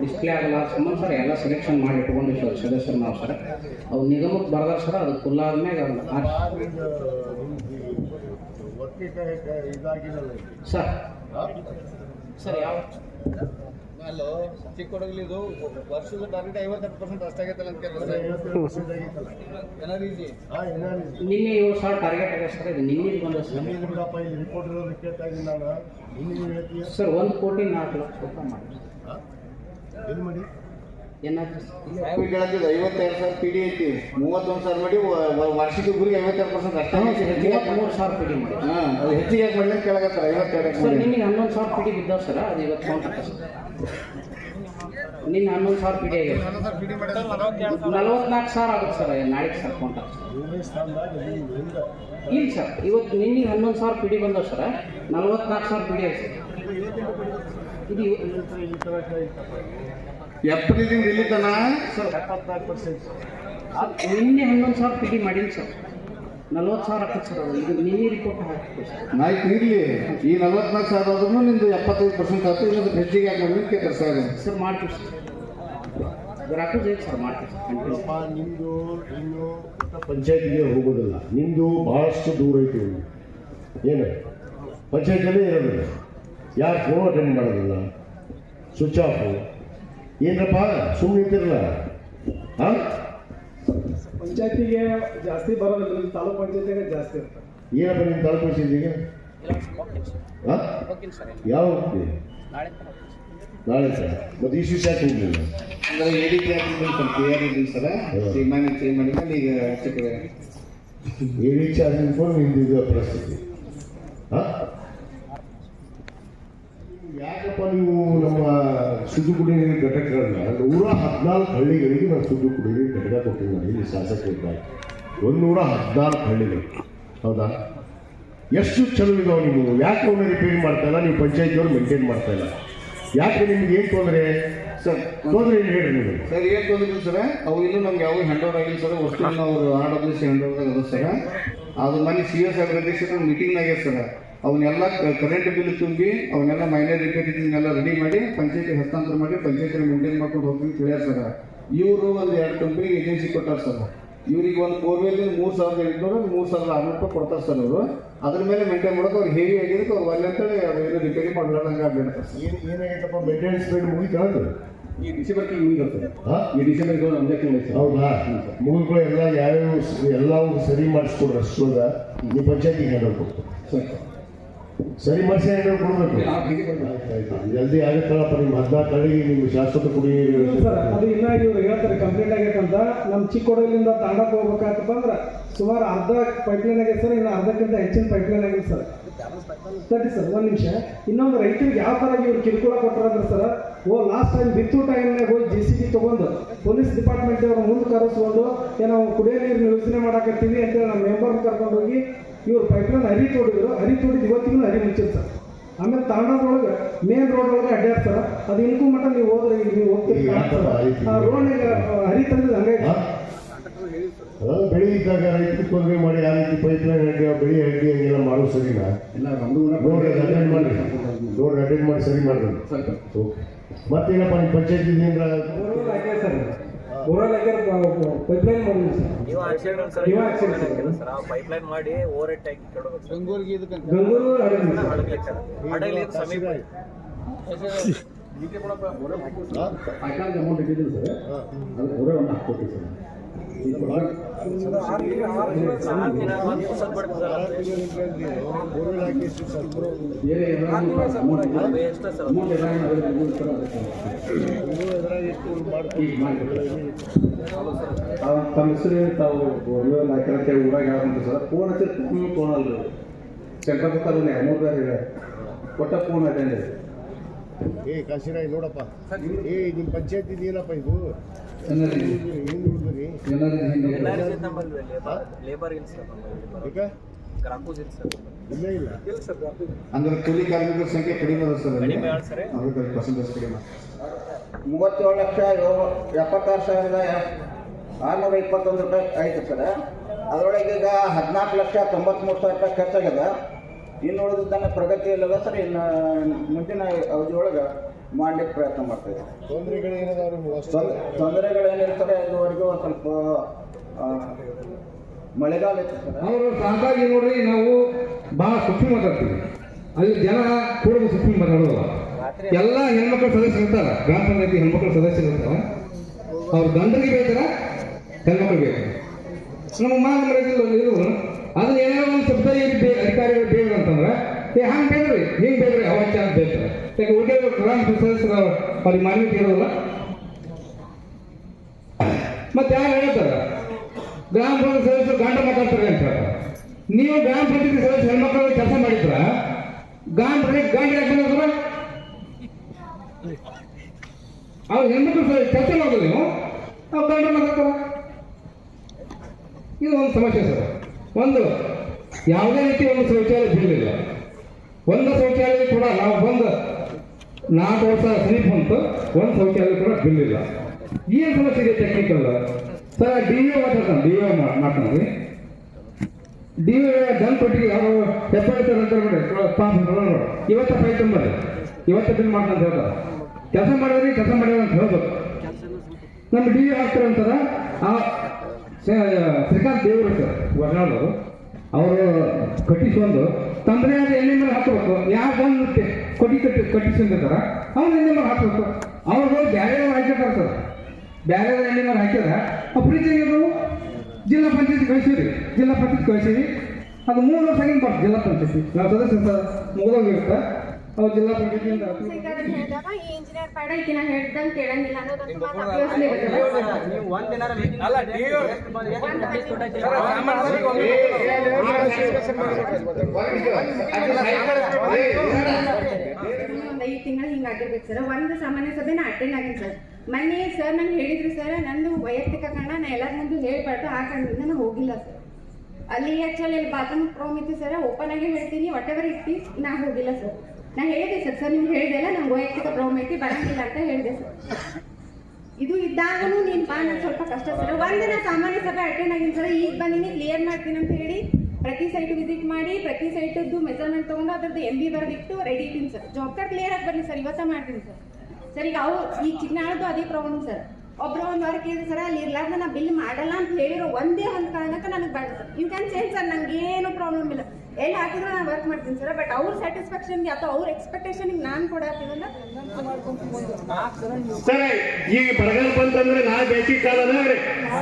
ಡಿಸ್ಪ್ಲೇ ಆಗಲ್ಲ ಸಂಬಂಧ ಸರ್ ಎಲ್ಲ ಸೆಲೆಕ್ಷನ್ ಮಾಡಿ ಇಟ್ಕೊಂಡಿವಿ ಸರ್ ಸದಸ್ಯರು ನಾವು ಸರ್ ಅವು ನಿಗಮಕ್ಕೆ ಬರ್ದಾರ ಸರ್ ಅದು ಫುಲ್ ಆದ್ಮೇಲೆ. ಸರ್ ಸರ್ ಯಾವ ಅಲ್ಲೋ ಚಿಕ್ಕ ಇದು ವರ್ಷದ ಟಾರ್ಗೆಟ್ ಐವತ್ತೆಂಟು ಪರ್ಸೆಂಟ್ ಅಷ್ಟಾಗೈತಲ್ಲ ಅಂತ ಏನಾದ್ರು ನಿನ್ನೆ ಏಳು ಸಾವಿರ ಟಾರ್ಗೆಟ್ ಆಗಿದೆ ಸರ್ ಇದು ನಿನ್ನೆ ಬಂದ ಸರ್. ಬಿಡಪ್ಪ ಇಲ್ಲಿ ರಿಪೋರ್ಟ್ ಇರೋದು ಕೇಳ್ತಾ ಇದ್ದೀನಿ ನಾನು. ಇಲ್ಲಿ ಹೇಳ್ತೀಯ? ಸರ್ ಒಂದು ಕೋಟಿ ನಾಲ್ಕು ಲಕ್ಷ ರೂಪಾಯಿ ಮಾಡಿ ಹಾ? ಎಲ್ಲಿ ಮಾಡಿ? ಏನಾದ್ರು ಕೇಳಂತಿದ್ದು ಐವತ್ತೆರಡು ಸಾವಿರ ಪಿ ಡಿ ಐತಿ. ಮೂವತ್ತೊಂದು ಸಾವಿರ ಮಾಡಿ ವಾರ್ಷಿಕ ಗುರಿ ಐವತ್ತೆರಡು ಪರ್ಸೆಂಟ್ ಅಷ್ಟೇ. ಹೆಚ್ಚಿಗೆ ಯಾಕ್ ಸಾವಿರ ಪಿ ಡಿ ಮಾಡಿ. ಹಾಂ ಅದು ಹೆಚ್ಚಿಗೆ ಯಾಕೆ ಮಾಡ್ಲಿ ಅಂತ ಕೇಳಕತ್ತಾರ ಐವತ್ತೆರಡು ಯಾಕ್ ಸರ್? ನಿನ್ನೆ ಹನ್ನೊಂದು ಸಾವಿರ ಪಿ ಡಿ ಬಿದ್ದಾವೆ ಸರ್ ಅದು ಇವತ್ತು ಕೌಂಟ್ ಆಗ್ತದೆ ಸರ್ ನಿನ್ನೆ ಹನ್ನೊಂದು ಸಾವಿರ ಪಿ ಡಿ ಆಗಿದೆ. ನಲವತ್ನಾಲ್ಕು ಸಾವಿರ ಆಗುತ್ತೆ ಸರ್ ಸರ್ ಕೌಂಟ್ ಇಲ್ಲ ಸರ್ ಇವತ್ತು ನಿನ್ನೆ ಹನ್ನೊಂದು ಸಾವಿರ ಪಿ ಡಿ ಬಂದವು ಸರ್ ನಲವತ್ನಾಲ್ಕು ಸಾವಿರ ಪಿ ಡಿ ಆಗಿದೆ ಸರ್. ಇದು ಇವ- ಇಲ್ಲಿ ತನ? ಸರ್ ಎಪ್ಪತ್ನಾಲ್ಕು ಪರ್ಸೆಂಟ್ ನಿನ್ನೆ ಹನ್ನೊಂದು ಸಾವಿರ ಪಿ ಡಿ ಮಾಡೀನಿ ಸರ್. ನಲ್ವತ್ತು ಸಾವಿರ ಆಗ್ತದೆ ಸರ್ ಇದು ನಿನ್ನೆ ರಿಪೋರ್ಟ್ ಹಾಕ್ತೀವಿ ಸರ್. ನಾಯ್ತು ಇರ್ಲಿ. ಈ ನಲ್ವತ್ನಾಲ್ಕು ಸಾವಿರ ಆದ್ರೂ ನಿಂದು ಎಪ್ಪತ್ತೈದು ಪರ್ಸೆಂಟ್ ಆಯ್ತು. ಇನ್ನೊಂದು ಹೆಚ್ಚಿಗೆ ಯಾಕೆ ಮಾಡಿ ಕೇಳ್ತಾರೆ ಸರ್ ಸರ್ ಮಾಡ್ತೀವಿ ಸರ್. ಜೈತ್ ಸರ್? ಮಾಡ್ತೀವಿ ಸರ್. ನಿಮ್ದು ಇನ್ನು ಪಂಚಾಯತಿಗೆ ಹೋಗೋದಿಲ್ಲ. ನಿಮ್ದು ಬಹಳಷ್ಟು ದೂರ ಐತಿ. ಏನು? ಪಂಚಾಯತಿಯಲ್ಲೇ ಇರೋದಿಲ್ಲ. ಯಾರು ಫೋನ್ ಅಟೆಂಡ್ ಮಾಡೋದಿಲ್ಲ. Switch off. ಏನಪ್ಪ ಸುಮ್ಮನೆ ಇರ್ತಿರಲ್ಲ ಹಾಂ ಪಂಚಾಯತಿಗೆ ಜಾಸ್ತಿ ಬರೋದಿಲ್ಲ ತಾಲೂಕ್ ಪಂಚಾಯತಿಗೆ ಜಾಸ್ತಿ ಇರ್ತದೆ ಏನಪ್ಪ ನಿಮ್ಮ ತಲುಪಿಸಿದ್ದೀಗ ಹಾಂ ಯಾವ ನಾಳೆ ಸರ್. ಮತ್ತು ಈ ಹೋಗಲಿಲ್ಲ? ಅಂದ್ರೆ ಎ ಡಿ ಪಿ ಸ್ವಲ್ಪ ಕ್ಲಿಯರ್ ಇದ್ದೀನಿ ಸರ್? ತೀರ್ಮಾನ ಚೇಂಜ್ ಮೇಲೆ ಈಗ ಎ ಡಿ ಚಾರ್ಜಿಂಗ್ ಇನ್ಫೋನ್ ನಿಂದಿದೆ ಪರಿಸ್ಥಿತಿ ಹಾ? ಯಾಕಪ್ಪ ನೀವು ನಮ್ಮ ಶುದ್ಧ ಕುಡಿಯುವ ಘಟಕಗಳನ್ನ ನೂರ ಹದಿನಾಲ್ಕು ಹಳ್ಳಿಗಳಿಗೆ ನಾವು ಶುದ್ಧ ಕುಡಿಯುವ ಘಟಕ ಕೊಟ್ಟಿದ್ದೀನಿ ಇಲ್ಲಿ ಶಾಸಕರಿದ್ದಾರೆ ಒಂದು ನೂರ ಹದಿನಾಲ್ಕು ಹಳ್ಳಿಗಳು. ಹೌದಾ? ಎಷ್ಟು ಚಲೋ ಇದಾವೆ ನೀವು? ಯಾಕೆ ಅವನ್ನ ರಿಪೇರಿ ಮಾಡ್ತಾ ಇಲ್ಲ? ನೀವು ಪಂಚಾಯತಿಯವ್ರು ಮೇಂಟೈನ್ ಮಾಡ್ತಾ ಇಲ್ಲ. ಯಾಕೆ ನಿಮ್ಗೆ ಏನು ತೊಂದರೆ? ಸರ್, ತೊಂದರೆ ಏನು ಹೇಳಿ ನೀವು. ಸರ್, ಏನು ತೊಂದರೆ ಸರ್. ಅವು ಇನ್ನೂ ನಮ್ಗೆ ಯಾವಾಗ ಹ್ಯಾಂಡ್ ಓವರ್ ಆಗಿಲ್ಲ, ಸರ್. ಅಷ್ಟು ಅವ್ರು R W C hand over ಅದ, ಸರ್. ಅದು ಮನೆ ಸಿ ಎಸ್ ಅಗ್ರದೇಶ ಮೀಟಿಂಗ್ನಾಗೆ ಸರ್. ಅವನ್ನೆಲ್ಲ ಕರೆಂಟ್ ಬಿಲ್ ತುಂಬಿ ಅವನ್ನೆಲ್ಲ ಮೈನರ್ ರಿಪೇರಿನೆಲ್ಲ ರೆಡಿ ಮಾಡಿ ಪಂಚಾಯತಿ ಹಸ್ತಾಂತರ ಮಾಡಿ ಪಂಚಾಯತಿ ಮೇಂಟೈನ್ ಮಾಡ್ಕೊಂಡು ಹೋಗ್ತೀನಿ ತಿಳಿಯಾರ ಸರ್. ಇವರು ಒಂದು ಎರಡು ಕಂಪ್ನಿಗೆ ಏಜೆನ್ಸಿ ಕೊಟ್ಟಾರ ಸರ್. ಇವ್ರಿಗೆ ಒಂದು ಬೋರ್ವೆಲ್ ಮೂರು ಸಾವಿರದ ಎಂಟುನೂರು ಮೂರು ಸಾವಿರದ ಆರುನೂರು ರೂಪಾಯಿ ಕೊಡ್ತಾರೆ ಸರ್ ಅವರು ಅದ್ರ ಮೇಲೆ ಮೇಂಟೈನ್ ಮಾಡೋದು ಅವ್ರು ಹೇವಿ ಆಗಿದೆ ಅವ್ರು ಒಳ್ಳೆ ಅಂತೇಳಿ ಅವ್ರು ಏನು ರಿಪೇರಿ ಮಾಡಲಾರ್ದಂಗೆ ಆಗ್ಬಿಡ್ತಾರೆ ಸರ್. ಏನು ಏನಾಗೈತಪ್ಪ? ಮೇಂಟೆನೆನ್ಸ್ ಬೇಡ ಮುಗಿತಾ ಈ ಡಿಸೆಂಬರ್ ತಿಂಗಳು ಹಾಂ? ಈ ಡಿಸೆಂಬರ್ ನಮ್ದೇ ಕೇಳಿ ಸರ್. ಹೌದಾ? ಎಲ್ಲ ಯಾವ್ಯಾವ ಎಲ್ಲವೂ ಸರಿ ಮಾಡಿಸ್ಕೊಡ್ರಿ ಅಷ್ಟೋದ. ನೀವು ಪಂಚಾಯತಿಗೆ ಹ್ಯಾಂಡಲ್ ಕೊಡ್ತೀವಿ ಸರಿ ಮಾಡಿಸಿ ಕೊಡಬೇಕು? ಜಲ್ದಿ ಆಗುತ್ತಲ್ಲಪ್ಪ ನಿಮ್ಮ ಹದಿನಾಲ್ಕು ಹಳ್ಳಿಗೆ ನಿಮ್ಮ ಶಾಶ್ವತ ಕುಡಿ ನೀರು ಸರ್ ಅದು ಇನ್ನ ಇವ್ರು ಹೇಳ್ತಾರೆ ಕಂಪ್ಲೀಟ್ ಆಗೈತಂತ. ನಮ್ಮ ಚಿಕ್ಕೋಡಲಿಂದ ತಾಂಡಕ್ಕೆ ಹೋಗ್ಬೇಕಾಯ್ತಪ್ಪ ಅಂದ್ರೆ ಸುಮಾರು ಅರ್ಧ ಪೈಪ್ಲೈನ್ ಆಗೈತೆ ಸರ್ ಇನ್ನು ಅರ್ಧಕ್ಕಿಂತ ಹೆಚ್ಚಿನ ಪೈಪ್ಲೈನ್ ಆಗೈತೆ ಸರ್. ತರ್ಟಿ ಸರ್ ಒಂದು ನಿಮಿಷ. ಇನ್ನೊಂದು ರೈತರಿಗೆ ಯಾವ ಥರ ಇವ್ರು ಕಿರುಕುಳ ಕೊಟ್ಟರಂದ್ರೆ ಸರ್ ಓ ಲಾಸ್ಟ್ ಟೈಮ್ ಬಿತ್ತು ಟೈಮ್ನಾಗ ಹೋಗಿ ಜೆ ಸಿ ಬಿ ತೊಗೊಂಡು ಪೊಲೀಸ್ ಡಿಪಾರ್ಟ್ಮೆಂಟ್ ಅವ್ರ ಮುಂದೆ ಕರೆಸ್ಕೊಂಡು ಏನೋ ಕುಡಿಯೋ ನೀರು ಯೋಚನೆ ಮಾಡಾಕತ್ತೀವಿ ಅಂತೇಳಿ ನಮ್ಮ ಮೆಂಬರ್ ಕರ್ಕೊಂಡು ಹೋಗಿ ಇವರು ಪೈಪ್ಲೈನ್ ಹರಿ ತೋಡಿದ್ರು ಹರಿ ತೋಡಿದ ಇವತ್ತಿಗೂ ಹರಿ ಮುಚ್ಚಿತ್ತು ಸರ್. ಆಮೇಲೆ ತಾಂಡದೊಳಗೆ ಮೇನ್ ರೋಡ್ ಒಳಗೆ ಅಡ್ಡಾಡ್ತಾರ ಅದು ಇನ್ಕೂ ಮಟ್ಟ ನೀವು ಹೋದ್ರೆ ನೀವು ಹೋಗ್ತೀರಿ ರೋಡ್ನಾಗ ಹರಿ ತಂದಿದ್ದು ಹಂಗಾಗಿ ಬೆಳೆ ಇದ್ದಾಗ ರೈತರು ತೊಂದರೆ ಮಾಡಿ ಆ ರೀತಿ ಪೈಪ್ ಲೈನ್ ಹಡ್ಡಿ ಬೆಳಿ ಹಡ್ಡಿ ಹಂಗೆಲ್ಲ ಮಾಡೋದು ಸರಿನಾ? ರೋಡ್ ಅಟೆಂಡ್ ಮಾಡಿ ರೋಡ್ ಅಟೆಂಡ್ ಮಾಡಿ ಸರಿ ಮಾಡಿದ್ರು ಮತ್ತೇನಪ್ಪ ನಿಮ್ಮ ಪಂಚಾಯತ್ ಪಂಚಾಯತಿಂದ ಊರಲ್ಲಿ ಹಾಕ್ಯಾರ ಪೈಪ್ ಲೈನ್ ಹಾಕ್ಯಾರ ಪೈಪ್ಲೈನ್ ಮಾಡಿದ್ವಿ ಸರ್ ನೀವು ಆಕ್ಸಿಡೆಂಟ್ ಸರ್ ನೀವು ಹಾಕ್ಸಿರಿ ಸರ್. ಪೈಪ್ ಪೈಪ್ಲೈನ್ ಮಾಡಿ ಓವರ್ ಹೆಡ್ ಟ್ಯಾಂಕ್ ಕೆಡಬೇಕು ಸರ್. ಗಂಗೂರಿಗೆ ಇದಕ್ಕೆ ಗಂಗೂರು ಹಡಗಲಿ ಸರ್. ಹಡಗಲಿ ಸರ್ ಹಡಗ್ಲಿ ಇದು ಸಮೀಪ. ಅಮೌಂಟ್ ಕೂಡ ಅದು ಹಾಕ್ಕೊಡ್ತೀವಿ ಬೋರ್ವೆಲ್ ಹಾಕಿ ಸರ್. ಬೇರೆ ಅಮೌಂಟ್ ಅದು ಎಷ್ಟು ಸರ್ ಅಮೌಂಟ್ ಎಲ್ಲ ಏನಾದ್ರು ಸರ್. ತಮ್ಮ ಹೆಸರು ತಾವು ಹಾಕಿರತ್ತೆ ಊರಾಗ ಯಾವಂತ ಸರ್. ಫೋನ್ ಹಚ್ಚಿ ಫೋನ್ ತೊಗೊಳಲ್ಲ ಸೆಂಟ್ರಲ್ ಗೊತ್ತಾದ್ರೆ ಮೂರು ಬೇರೆ ಇದೆ. ಕೊಟ್ಟ ಫೋನ್ ಅದೇ ಏ, ಕಾಶಿರಾಯ್, ನೋಡಪ್ಪ. ಏ ನಿಮ್ಮ ಪಂಚಾಯತ್ ಏನಪ್ಪ ಇದು. ಅಂದ್ರೆ ಕೂಲಿ ಕಾರ್ಮಿಕರ ಸಂಖ್ಯೆ ಕಡಿಮೆ ಅದ ಸರ್ ಅಲ್ಲಿ. ಕಡಿಮೆ ಆಳ್ ಸರ್. ಅದಕ್ಕೆ ಪರ್ಸೆಂಟೇಜ್ ಕಡಿಮೆ. ಮೂವತ್ತೇಳು ಲಕ್ಷ ಎಪ್ಪತ್ತಾರು ಸಾವಿರದ ಆರುನೂರ ಇಪ್ಪತ್ತೊಂದು ರೂಪಾಯಿ ಆಯ್ತು ಸರ್. ಅದರೊಳಗೆ ಈಗ ಹದಿನಾಲ್ಕು ಲಕ್ಷ ತೊಂಬತ್ಮೂರು ಸಾವಿರ ರೂಪಾಯಿ ಖರ್ಚಾಗ್ಯದ ಇನ್ನು ಉಳಿದಿದ್ದನ್ನು ಪ್ರಗತಿ ಇಲ್ಲದ ಸರ್ ಇನ್ನು ಮುಂದಿನ ಅವಧಿಯೊಳಗೆ ಮಾಡ್ಲಿಕ್ಕೆ ಪ್ರಯತ್ನ ಮಾಡ್ತೀವಿ ತೊಂದರೆಗಳೇನಿರ್ತಾರೆ ಇದುವರೆಗೂ ಒಂದು ಸ್ವಲ್ಪ ಮಳೆಗಾಲ ಇರ್ತದೆ. ಅವರು ಸಾಕಾಗಿ ನೋಡ್ರಿ ನಾವು ಬಹಳ ಸೂಕ್ಷ್ಮ ಮಾತಾಡ್ತೀವಿ. ಅಲ್ಲಿ ಜನ ಕೂಡ ಸುಪ್ರೀಂ ಮಾತಾಡೋದು. ಎಲ್ಲ ಹೆಣ್ಮಕ್ಳು ಸದಸ್ಯರು ಇರ್ತಾರೆ. ಗ್ರಾಮ ಪಂಚಾಯತಿ ಹೆಣ್ಮಕ್ಳು ಸದಸ್ಯರು ಇರ್ತಾರ. ಅವ್ರು ಗಂಡರಿಗೆ ಬೇಕಾರ ಹೆಣ್ಮಕ್ಳು ಬೇಕು ನಮ್ಮ ಮಾನ ಮರ್ಯಾದಿಲ್ಲ ಇದು ಅದನ್ನ ಏನೋ ಒಂದು ಶಬ್ದ ಏನು ಅಧಿಕಾರಿಗಳು ಬೇಡ ಅಂತಂದ್ರೆ, ಏ, ಹಂಗೆ ಬೇಡ್ರಿ, ಹಿಂಗೆ ಬೇಡ್ರಿ ಅವಾಚ್ಯ ಅಂತ ಹೇಳ್ತಾರೆ. ಯಾಕೆ ಉಳಿದ ಗ್ರಾಮ ಸದಸ್ಯರು ಅವ್ರಿಗೆ ಮಾನ್ಯತೆ ಇರೋಲ್ಲ ಮತ್ತೆ ಯಾರು ಹೇಳ್ತಾರೆ? ಗ್ರಾಮ ಪಂಚಾಯತ್ ಸದಸ್ಯರು ಗಾಂಡ ಮಾತಾಡ್ತಾರೆ ಅಂತ ಹೇಳ್ತಾರೆ. ನೀವು ಗ್ರಾಮ ಪಂಚಾಯತ್ ಸದಸ್ಯ ಹೆಣ್ಮಕ್ಳಿಗೆ ಕೆಲಸ ಮಾಡಿದ್ರ ಗ್ರಾಮ ಪಂಚಾಯತ್ ಗಂಡ ಯಾಕೆ ಬಂದಿದ್ರ? ಅವ್ರು ಹೆಣ್ಮಕ್ಳು ಕೆಲಸ ಮಾಡೋದು ನೀವು, ಅವ್ರು ಗಂಡ ಮಾತಾಡ್ತಾರ. ಇದು ಒಂದು ಸಮಸ್ಯೆ ಸರ್. ಒಂದು, ಯಾವುದೇ ರೀತಿ ಒಂದು ಶೌಚಾಲಯ ಬಿಡಲಿಲ್ಲ. ಒಂದು ಶೌಚಾಲಯ ಕೂಡ ನಾವು ಬಂದು ನಾಲ್ಕು ವರ್ಷ ಸ್ಲೀಪ್ ಅಂತ ಒಂದು ಶೌಚಾಲಯ ಕೂಡ ಬಿಡಲಿಲ್ಲ. ಏನು ಸಮಸ್ಯೆ ಇದೆ ಟೆಕ್ನಿಕಲ್ ಸರ್ ಡಿ ಎ ಮಾತಾಡ್ತಾನೆ ಡಿ ಒ ಮಾತಾಡಿ ಡಿ ಒ ಪಟ್ಟಿಗೆ ಕೊಟ್ಟಿಗೆ ಅವರು ಎಪ್ಪತ್ತು ನಂತರ ನೋಡಿ ಪಾಪ ನೋಡಿ ಇವತ್ತ ಫೈಲ್ ತುಂಬರಿ ಇವತ್ತ ಬಿಲ್ ಮಾಡ್ತಾನೆ ಹೇಳ್ತಾರೆ. ಕೆಲಸ ಮಾಡಿದ್ರಿ ಕೆಲಸ ಮಾಡಿದ್ರೆ ಅಂತ ಹೇಳ್ಬೇಕು ನಮ್ಮ ಡಿ ಎ ಆಗ್ತಾರೆ ಅಂತಾರ. ಆ ಶ್ರೀಕಾಂತ್ ದೇವರು ಸರ್ ವರ್ಣಾಳರು ಅವರು. ಕಟ್ಟಿಸ್ಕೊಂಡು ತಂದ್ರೆ ಅದು ಎಣ್ಣೆ ಮೇಲೆ ಹಾಕಬೇಕು. ಯಾವ ಬಂದು ಕೊಟ್ಟಿ ಕಟ್ಟಿ ಕಟ್ಟಿಸ್ಕೊಂಡಿರ್ತಾರ ಅವ್ರು ಎಣ್ಣೆ ಮೇಲೆ ಹಾಕಬೇಕು. ಅವ್ರು ಬ್ಯಾರೆ ಹಾಕಿರ್ತಾರೆ ಸರ್. ಬ್ಯಾರೆ ಎಣ್ಣೆ ಮೇಲೆ ಹಾಕಿದ್ರೆ ಆ ಪ್ರೀತಿ ನಾವು ಜಿಲ್ಲಾ ಪಂಚಾಯತ್ ಕಳಿಸಿರಿ ಜಿಲ್ಲಾ ಪಂಚಾಯತ್ ಕಳಿಸಿರಿ ಅದು ಮೂರು ವರ್ಷ ಹಿಂಗೆ ಬರ್ತದೆ ಜಿಲ್ಲಾ ಪಂಚಾಯತಿ. ನಾವು ಸದಸ್ಯ ಮುಗಿದೋಗಿರುತ್ತೆ. ಜಿಲ್ಲಾ ಹೇಳಿದಾಗ ಈ ಇಂಜಿನಿಯರ್ ಪಾಡ ಈಕಿನ ಹೇಳ್ದಂಗೆ ಕೇಳಂಗಿಲ್ಲ. ಮಾತು ಐದು ತಿಂಗಳು ಹಿಂಗಾಗಿರ್ಬೇಕು ಸರ್. ಒಂದು ಸಾಮಾನ್ಯ ಸಭೆನ ಅಟೆಂಡ್ ಆಗಿಲ್ಲ ಸರ್. ಮೊನ್ನೆ ಸರ್ ನಂಗೆ ಹೇಳಿದ್ರು ಸರ್ ನಂದು ವೈಯಕ್ತಿಕ ಕಾರಣ ನಾ ಎಲ್ಲರ ಮುಂದೆ ಹೇಳ್ಬಾರ್ದು ಆ ಕಾರಣದಿಂದ ನಾನು ಹೋಗಿಲ್ಲ ಸರ್. ಅಲ್ಲಿ ಆಕ್ಚುಲಿ ಅಲ್ಲಿ ಬಾತ್ರೂಮ್ ಪ್ರಾಮ್ ಇತ್ತು ಸರ್. ಓಪನ್ ಆಗಿ ಹೇಳ್ತೀನಿ ವಾಟ್ ಎವರ್ ಇತ್ತು ನಾ ಹೋಗಿಲ್ಲ ಸರ್. ನಾ ಹೇಳಿದೆ ಸರ್ ಸರ್ ನಿಮ್ಗೆ ಹೇಳಿದೆಲ್ಲ ನಂಗೆ ವೈಯಕ್ತಿಕ ಪ್ರಾಬ್ಲಮ್ ಐತಿ ಬರಂಗಿಲ್ಲ ಅಂತ ಹೇಳಿದೆ ಸರ್. ಇದು ಇದ್ದಾಗಲೂ ನೀನು ಬಾ, ನಂಗೆ ಸ್ವಲ್ಪ ಕಷ್ಟ ಸರ್. ಒಂದಿನ ಸಾಮಾನ್ಯ ಸಭೆ ಅಟೆಂಡ್ ಆಗಿನ ಸರ್, ಈಗ ಬಂದಿನಿ ಕ್ಲಿಯರ್ ಮಾಡ್ತೀನಿ ಅಂತ ಹೇಳಿ ಪ್ರತಿ ಸೈಟ್ ವಿಸಿಟ್ ಮಾಡಿ, ಪ್ರತಿ ಸೈಟದ್ದು ಮೆಜರ್ಮೆಂಟ್ ತೊಗೊಂಡು ಅದ್ರದ್ದು ಎಂ ಬಿ ಬರೆದಿಟ್ಟು ರೆಡಿ ಇದ್ದೀನಿ ಸರ್. ಜಾಬ್ ಕಾರ್ಡ್ ಕ್ಲಿಯರ್ ಆಗಿ ಬರಲಿ ಸರ್, ಇವತ್ತ ಮಾಡ್ತೀನಿ ಸರ್. ಸರ್, ಈಗ ಅವ್ರು ಈಗ ಚಿಕ್ಕನಾಳದ್ದು ಅದೇ ಪ್ರಾಬ್ಲಮ್ ಸರ್. ಒಬ್ರು ಒಂದು ವಾರ ಕೇಳಿದ್ರೆ ಸರ್, ಅಲ್ಲಿ ಇರ್ಲಾರ್ದ ನಾ ಬಿಲ್ ಮಾಡಲ್ಲ ಅಂತ ಹೇಳಿರೋ ಒಂದೇ ಒಂದು ಕಾರಣಕ್ಕೆ ನನಗೆ sir. You can change sir ನಂಗೆ ಏನು ಪ್ರಾಬ್ಲಮ್ ಇಲ್ಲ. ಎಲ್ಲಿ ಹಾಕಿದ್ರೆ ನಾನು ವರ್ಕ್ ಮಾಡ್ತೀನಿ ಸರ್ ಬಟ್ ಅವ್ರ ಸ್ಯಾಟಿಸ್ಫ್ಯಾಕ್ಷನ್ಗೆ ಅಥವಾ ಅವ್ರ ಎಕ್ಸ್ಪೆಕ್ಟೇಷನ್ಗೆ ನಾನು ಕೊಡತ್ತೀವಲ್ಲ ಸರ್ ಈಗ ಬರಗಾಲ ಬಂತಂದ್ರೆ ನಾ ಬೇಸಿಗೆ ಕಾಲ ಅದ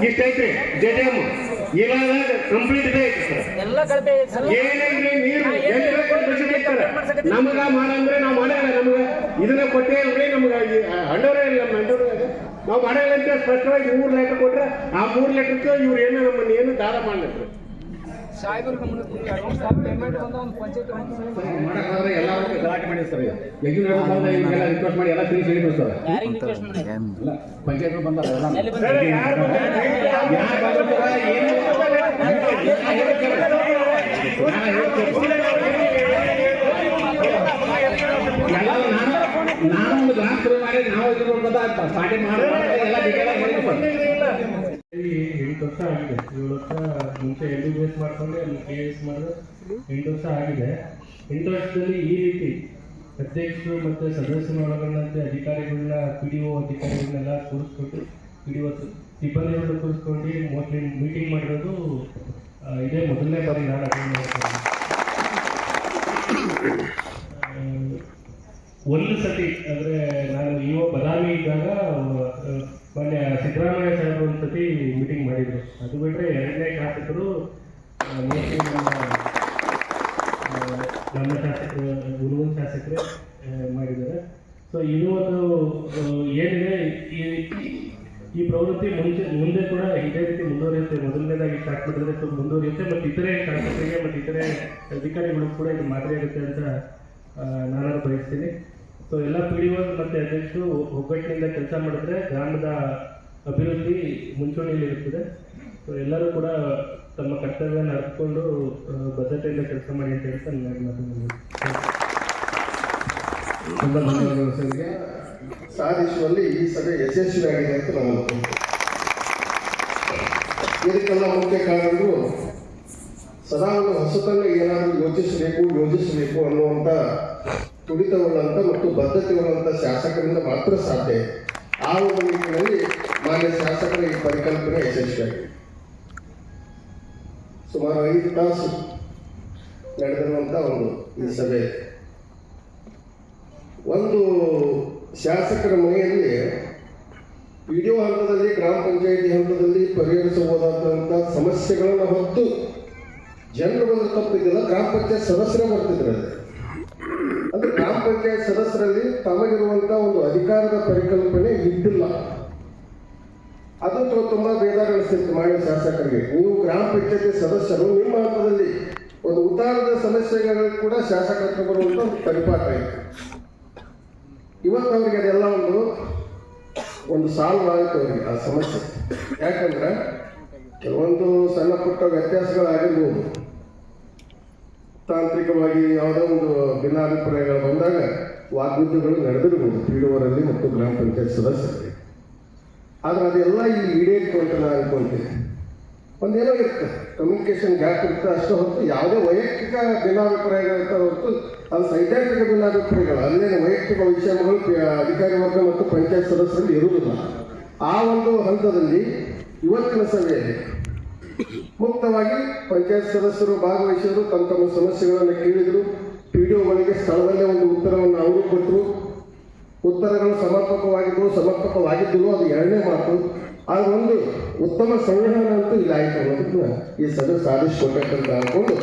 ಇಷ್ಟ ಐತ್ರಿ? ಜೆ ಎಂ ಇವಾಗ ಕಂಪ್ಲೀಟ್ ಇದೆ ಸರ್. ಎಲ್ಲ ಕಳಪೆ ಏನೇನ್ರಿ ನೀರು? ನಮಗ ಮಾಡಂದ್ರೆ ನಾವು ಮಾಡಲ್ಲ ನಮ್ಗ. ಇದನ್ನ ಕೊಟ್ಟೇ ಇಲ್ರಿ ನಮ್ಗ ಹಂಡೋರೇ ಇಲ್ಲ ನಮ್ಮ ಹಂಡೋರೇ ನಾವು ಮಾಡಲ್ಲ ಅಂತ ಸ್ಪಷ್ಟವಾಗಿ ಮೂರ್ ಲೆಟರ್ ಕೊಟ್ರೆ ಆ ಮೂರ್ ಲೆಟರ್ಗೆ ಇವ್ರು ಏನು ನಮ್ಮನ್ನ ಏನು ದಾರ ಮಾಡ್ಲಿಕ್ರಿ ಮಾಡಕ್ಕಾದ್ರೆ ಎಲ್ಲರೂ ಗಲಾಟೆ ಮಾಡಿ ಸರ್ ಯಜ್ಞ ಬಂದ ಇವ್ರಿಗೆಲ್ಲ ರಿಕ್ವೆಸ್ಟ್ ಮಾಡಿ ಎಲ್ಲ ತಿಳಿಸಿ ಹೇಳಿದ್ರು ಸರ್ ಇಲ್ಲ ಪಂಚಾಯತ್ ಸರ್, ನಾನು ಒಂದು ಗ್ರಾಮ ಮಾಡಿ ನಾವು ಇದು ಮಾಡಿ ಎಲ್ಲ ಡಿಟೇಲ್ ಆಗಿ ಸರ್. ವರ್ಷ ಆಗಿದೆ. ಏಳು ವರ್ಷ ಮುಂಚೆ ಎಲ್ ಬಿ ಎಸ್ ಮಾಡ್ಕೊಂಡು ಕೆ ಎಸ್ ಮಾಡಿದ್ರೆ ಎಂಟು ವರ್ಷ ಆಗಿದೆ. ಎಂಟು ವರ್ಷದಲ್ಲಿ ಈ ರೀತಿ ಅಧ್ಯಕ್ಷರು ಮತ್ತು ಸದಸ್ಯರು ಒಳಗೊಂಡಂತೆ ಅಧಿಕಾರಿಗಳನ್ನ ಪಿ ಡಿ ಒ ಅಧಿಕಾರಿಗಳನ್ನೆಲ್ಲ ಕೂರಿಸ್ಬಿಟ್ಟು ಪಿ ಡಿ ಒ ಸಿಬ್ಬಂದಿಗಳನ್ನ ಕೂರಿಸ್ಕೊಂಡು ಮೋಸ್ಟ್ಲಿ ಮೀಟಿಂಗ್ ಮಾಡಿರೋದು ಇದೇ ಮೊದಲನೇ ಬಾರಿ ನಾನು ಅಟೆಂಡ್ ಮಾಡ್ತೀನಿ ಒಂದು ಸತಿ ಅಂದರೆ ನಾನು ಇವ ಬದಾಮಿ ಇದ್ದಾಗ ಮೊನ್ನೆ ಸಿದ್ದರಾಮಯ್ಯ ಸಾಹೇಬರು ಒಂದು ಸತಿ ಮೀಟಿಂಗ್ ಮಾಡಿದ್ರು. ಅದು ಬಿಟ್ರೆ ಎರಡನೇ ಶಾಸಕರು ನಮ್ಮ ಶಾಸಕರು ನಮ್ಮ ಶಾಸಕರು ಮಾಡಿದ್ದಾರೆ. ಸೊ ಇದು ಒಂದು ಏನಿದೆ, ಈ ಈ ಪ್ರವೃತ್ತಿ ಮುಂಚೆ, ಮುಂದೆ ಕೂಡ ಇದೇ ರೀತಿ ಮುಂದುವರಿಯುತ್ತೆ. ಮೊದಲನೇದಾಗಿ ಸ್ಟಾರ್ಟ್ ಮಾಡಿದ್ರೆ ಸ್ವಲ್ಪ ಮುಂದುವರಿಯುತ್ತೆ ಮತ್ತು ಇತರೆ ಶಾಸಕರಿಗೆ ಮತ್ತು ಇತರೆ ಅಧಿಕಾರಿಗಳು ಕೂಡ ಇದು ಮಾದರಿಯಾಗುತ್ತೆ ಅಂತ ನಾನು ಬಯಸ್ತೀನಿ. ಸೊ ಎಲ್ಲ ಪಿ ಡಿ ಒ ಮತ್ತು ಅಧ್ಯಕ್ಷರು ಒಗ್ಗಟ್ಟಿನಿಂದ ಕೆಲಸ ಮಾಡಿದ್ರೆ ಗ್ರಾಮದ ಅಭಿವೃದ್ಧಿ ಮುಂಚೂಣಿಯಲ್ಲಿ ಇರುತ್ತದೆ ಸೊ ಎಲ್ಲರೂ ಕೂಡ ತಮ್ಮ ಕರ್ತವ್ಯ ನಡೆದುಕೊಂಡು ಬದ್ಧತೆಯಿಂದ ಕೆಲಸ ಮಾಡಿ ಅಂತ ಹೇಳ್ತಾ ತುಂಬ ಧನ್ಯವಾದಗಳು ಸಾಧಿಸುವಲ್ಲಿ ಈ ಸಭೆ ಯಶಸ್ವಿಯಾಗಿದೆ ಅಂತ ನಾವು ಇದಕ್ಕೆಲ್ಲ ಮುಖ್ಯ ಕಾರಣಗಳು ಸದಾ ಒಂದು ಹೊಸತನ್ನು ಏನಾದರೂ ಯೋಚಿಸಬೇಕು ಯೋಚಿಸಬೇಕು ಅನ್ನುವಂಥ ತುಡಿತವುಳ್ಳಂಥ ಮತ್ತು ಬದ್ಧತೆಯುಳ್ಳಂಥ ಶಾಸಕರಿಂದ ಮಾತ್ರ ಸಾಧ್ಯ. ಆ ಒಂದು ನಿಟ್ಟಿನಲ್ಲಿ ಮಾನ್ಯ ಶಾಸಕರ ಈ ಪರಿಕಲ್ಪನೆ ಯಶಸ್ವಿಯಾಗಿದೆ ಸುಮಾರು ಐದು ತಾಸು ನಡೆದಿರುವಂಥ ಒಂದು ಈ ಸಭೆ. ಒಂದು ಶಾಸಕರ ಮನೆಯಲ್ಲಿ ವಿಡಿಯೋ ಹಂತದಲ್ಲಿ ಗ್ರಾಮ ಪಂಚಾಯಿತಿ ಹಂತದಲ್ಲಿ ಪರಿಹರಿಸಬಹುದಾದಂಥ ಸಮಸ್ಯೆಗಳನ್ನು ಹೊತ್ತು ಜನರು ಬಂದು ತಪ್ಪಿದ್ದಿಲ್ಲ ಗ್ರಾಮ ಪಂಚಾಯತ್ ಸದಸ್ಯರೇ ಬರ್ತಿದ್ರು ಅಲ್ಲಿ. ಅಂದ್ರೆ ಗ್ರಾಮ ಪಂಚಾಯತ್ ಸದಸ್ಯರಲ್ಲಿ ತಮಗಿರುವಂತ ಒಂದು ಅಧಿಕಾರದ ಪರಿಕಲ್ಪನೆ ಇದ್ದಿಲ್ಲ ಅದು ತು- ತುಂಬಾ ಬೇಜಾರು ಅನಿಸ್ತಿತ್ತು ಮಾನ್ಯ ಶಾಸಕರಿಗೆ. ನೀವು ಗ್ರಾಮ ಪಂಚಾಯತಿ ಸದಸ್ಯರು, ನಿಮ್ಮ ಹಂತದಲ್ಲಿ ಒಂದು ಉದ್ದಾರದ ಸಮಸ್ಯೆಗಳು ಕೂಡ ಶಾಸಕರ ಹತ್ರ ಬರುವಂತ ಪರಿಪಾಠ ಇತ್ತು ಇವತ್ತು ಅವರಿಗೆ ಅದೆಲ್ಲ ಒಂದು ಒಂದು ಸಾಲ್ವ್ ಆಯಿತು ಅವರಿಗೆ, ಆ ಸಮಸ್ಯೆ. ಯಾಕಂದ್ರೆ ಕೆಲವೊಂದು ಸಣ್ಣ ಪುಟ್ಟ ವ್ಯತ್ಯಾಸಗಳಾಗಿರ್ಬೋದು. ತಾಂತ್ರಿಕವಾಗಿ ಯಾವುದೋ ಒಂದು ಭಿನ್ನಾಭಿಪ್ರಾಯಗಳು ಬಂದಾಗ ವಾಗ್ಯುದ್ಧಗಳು ನಡೆದಿರ್ಬೋದು, ಪೀಡುವರಲ್ಲಿ ಮತ್ತು ಗ್ರಾಮ ಪಂಚಾಯತ್ ಸದಸ್ಯರಲ್ಲಿ ಆದ್ರೆ ಅದೆಲ್ಲ ಇಲ್ಲಿ ಈಡೇರಿತು ಅಂತ ನಾನು ಅನ್ಕೊಂತೀನಿ. ಒಂದೇನೋ ಇರುತ್ತೆ. ಕಮ್ಯುನಿಕೇಶನ್ ಗ್ಯಾಪ್ ಇರುತ್ತೆ, ಅಷ್ಟೇ ಹೊರತು ಯಾವುದೇ ವೈಯಕ್ತಿಕ ಭಿನ್ನಾಭಿಪ್ರಾಯಗಳಿರ್ತಾರೆ ಹೊರತು ಅದು ಸೈದ್ಧಾಂತಿಕ ಭಿನ್ನಾಭಿಪ್ರಾಯಗಳು. ಅಲ್ಲೇನು ವೈಯಕ್ತಿಕ ವಿಷಯಗಳು ಅಧಿಕಾರಿ ವರ್ಗ ಮತ್ತು ಪಂಚಾಯತ್ ಸದಸ್ಯರಲ್ಲಿ ಇರುವುದಿಲ್ಲ. ಆ ಒಂದು ಹಂತದಲ್ಲಿ ಇವತ್ತಿನ ಸಭೆಯಲ್ಲಿ ಮುಕ್ತವಾಗಿ ಪಂಚಾಯತ್ ಸದಸ್ಯರು ಭಾಗವಹಿಸಿದರು, ತಮ್ಮ ತಮ್ಮ ಸಮಸ್ಯೆಗಳನ್ನು ಕೇಳಿದರು. ಪಿ ಡಿ ಒಗಳಿಗೆ ಸ್ಥಳದಲ್ಲೇ ಒಂದು ಉತ್ತರವನ್ನು ಅವರು ಕೊಟ್ಟರು. ಉತ್ತರಗಳು ಸಮರ್ಪಕವಾಗಿದ್ದವು ಸಮರ್ಪಕವಾಗಿದ್ದಿಲ್ಲೋ ಅದು ಎರಡನೇ ಮಾತು. ಆ ಒಂದು ಉತ್ತಮ ಸಂವಿಧಾನ ಅಂತೂ ಇಲ್ಲ. ಆಯಿತು ಅನ್ನೋದನ್ನ ಈ ಸಭೆ ಸಾಧಿಸ್ಕೊಳ್ಬೇಕಂತ ಅನ್ಕೊಂಡು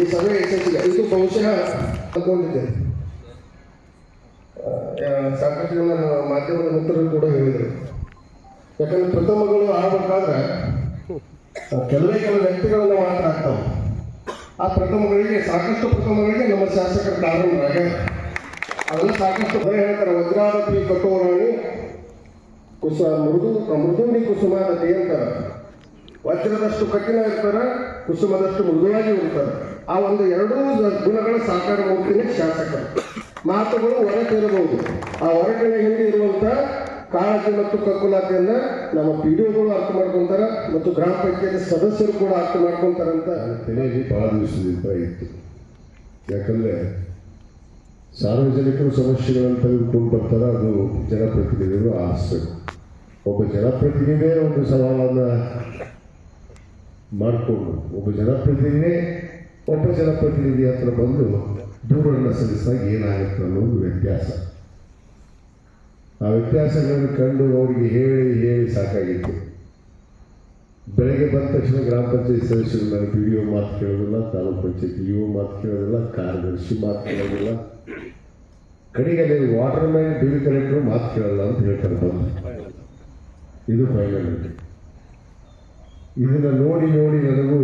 ಈ ಸಭೆ ಯಶಸ್ವಿ ಇದು ಬಹುಶಃ ಅನ್ಕೊಂಡಿದ್ದೆ ಸಾಕಷ್ಟು ಜನ ಮಾಧ್ಯಮದ ಮಿತ್ರರು ಕೂಡ ಹೇಳಿದರು. ಯಾಕಂದ್ರೆ ಪ್ರಥಮಗಳು ಆಗಬೇಕಾದ್ರೆ ಕೆಲವೇ ಕೆಲವು ವ್ಯಕ್ತಿಗಳನ್ನ ಮಾತ್ರ ಆಗ್ತಾವೆ. ಆ ಪ್ರಥಮಗಳಿಗೆ, ಸಾಕಷ್ಟು ಪ್ರಥಮಗಳಿಗೆ ನಮ್ಮ ಶಾಸಕರ ಕಾರಣರಾಗ ಅದೆಲ್ಲ ಸಾಕಷ್ಟು ಬರೀ ಹೇಳ್ತಾರೆ ವಜ್ರಾವತಿ ಕಟೋರಾಣಿ ಕುಸ ಮೃದು, ಮೃದುವಿನಿ ಕುಸುಮಾನತೆ ಅಂತಾರೆ ವಜ್ರದಷ್ಟು ಕಠಿಣ ಇರ್ತಾರೆ, ಕುಸುಮದಷ್ಟು ಮೃದುವಾಗಿ ಇರ್ತಾರೆ ಆ ಒಂದು ಎರಡೂ ಗುಣಗಳ ಸಾಕಾರ ಮೂರ್ತಿನೇ ಶಾಸಕರು. ಮಾತುಗಳು ಹೊರಟಿರಬಹುದು ಆ ಹೊರಟಿನ ಹಿಂದೆ ಇರುವಂತ ಕಾಳಜಿ ಮತ್ತು ಕಕ್ಕುಲಾತಿಯನ್ನ ನಮ್ಮ ಪಿ ಡಿ ಅರ್ಥ ಮಾಡ್ಕೊಂತಾರ ಮತ್ತು ಗ್ರಾಮ ಪಂಚಾಯತ್ ಸದಸ್ಯರು ಕೂಡ ಅರ್ಥ ಮಾಡ್ಕೊಂತಾರಂತ ತಲೆಯಲ್ಲಿ ಬಹಳ ದಿವಸದಿಂದ ಇತ್ತು. ಯಾಕಂದ್ರೆ ಸಾರ್ವಜನಿಕರು ಸಮಸ್ಯೆಗಳನ್ನು ತೆಗೆದುಕೊಂಡು ಬರ್ತಾರೆ, ಅದು ಜನಪ್ರತಿನಿಧಿಗಳು ಆಸೆ. ಒಬ್ಬ ಜನಪ್ರತಿನಿಧಿಯೇ ಒಂದು ಸವಾಲನ್ನು ಮಾಡಿಕೊಂಡು, ಒಬ್ಬ ಜನಪ್ರತಿನಿಧಿಯೇ ಒಬ್ಬ ಜನಪ್ರತಿನಿಧಿ ಹತ್ರ ಬಂದು ದೂರನ್ನು ಸಲ್ಲಿಸಿದಾಗ ಏನಾಗುತ್ತೆ ಅನ್ನೋದು ವ್ಯತ್ಯಾಸ. ಆ ವ್ಯತ್ಯಾಸಗಳನ್ನು ಕಂಡು ಅವರಿಗೆ ಹೇಳಿ ಹೇಳಿ ಸಾಕಾಗಿತ್ತು. ಬೆಳಗ್ಗೆ ಬಂದ ತಕ್ಷಣ ಗ್ರಾಮ ಪಂಚಾಯತ್ ಸದಸ್ಯರು ನಾನು ಪಿ ಡಿ ಒ ಮಾತು ಕೇಳೋದಿಲ್ಲ, ತಾಲೂಕು ಪಂಚಾಯತ್ ಇ ಒ ಮಾತು ಕೇಳೋದಿಲ್ಲ, ಕಾರ್ಯದರ್ಶಿ ಮಾತು ಕೇಳೋದಿಲ್ಲ. ಕಡೆಗೆ ಅಲ್ಲಿ ವಾಟರ್ ಮ್ಯಾನ್ ಡ್ಯೂಟಿ ಕಲೆಕ್ಟರ್ ಮಾತು ಕೇಳಲ್ಲ ಅಂತ ಹೇಳ್ತಾರೆ ಬಂದು. ಇದು ಫೈನಲ್ ಇದನ್ನು ನೋಡಿ ನೋಡಿ ನನಗೂ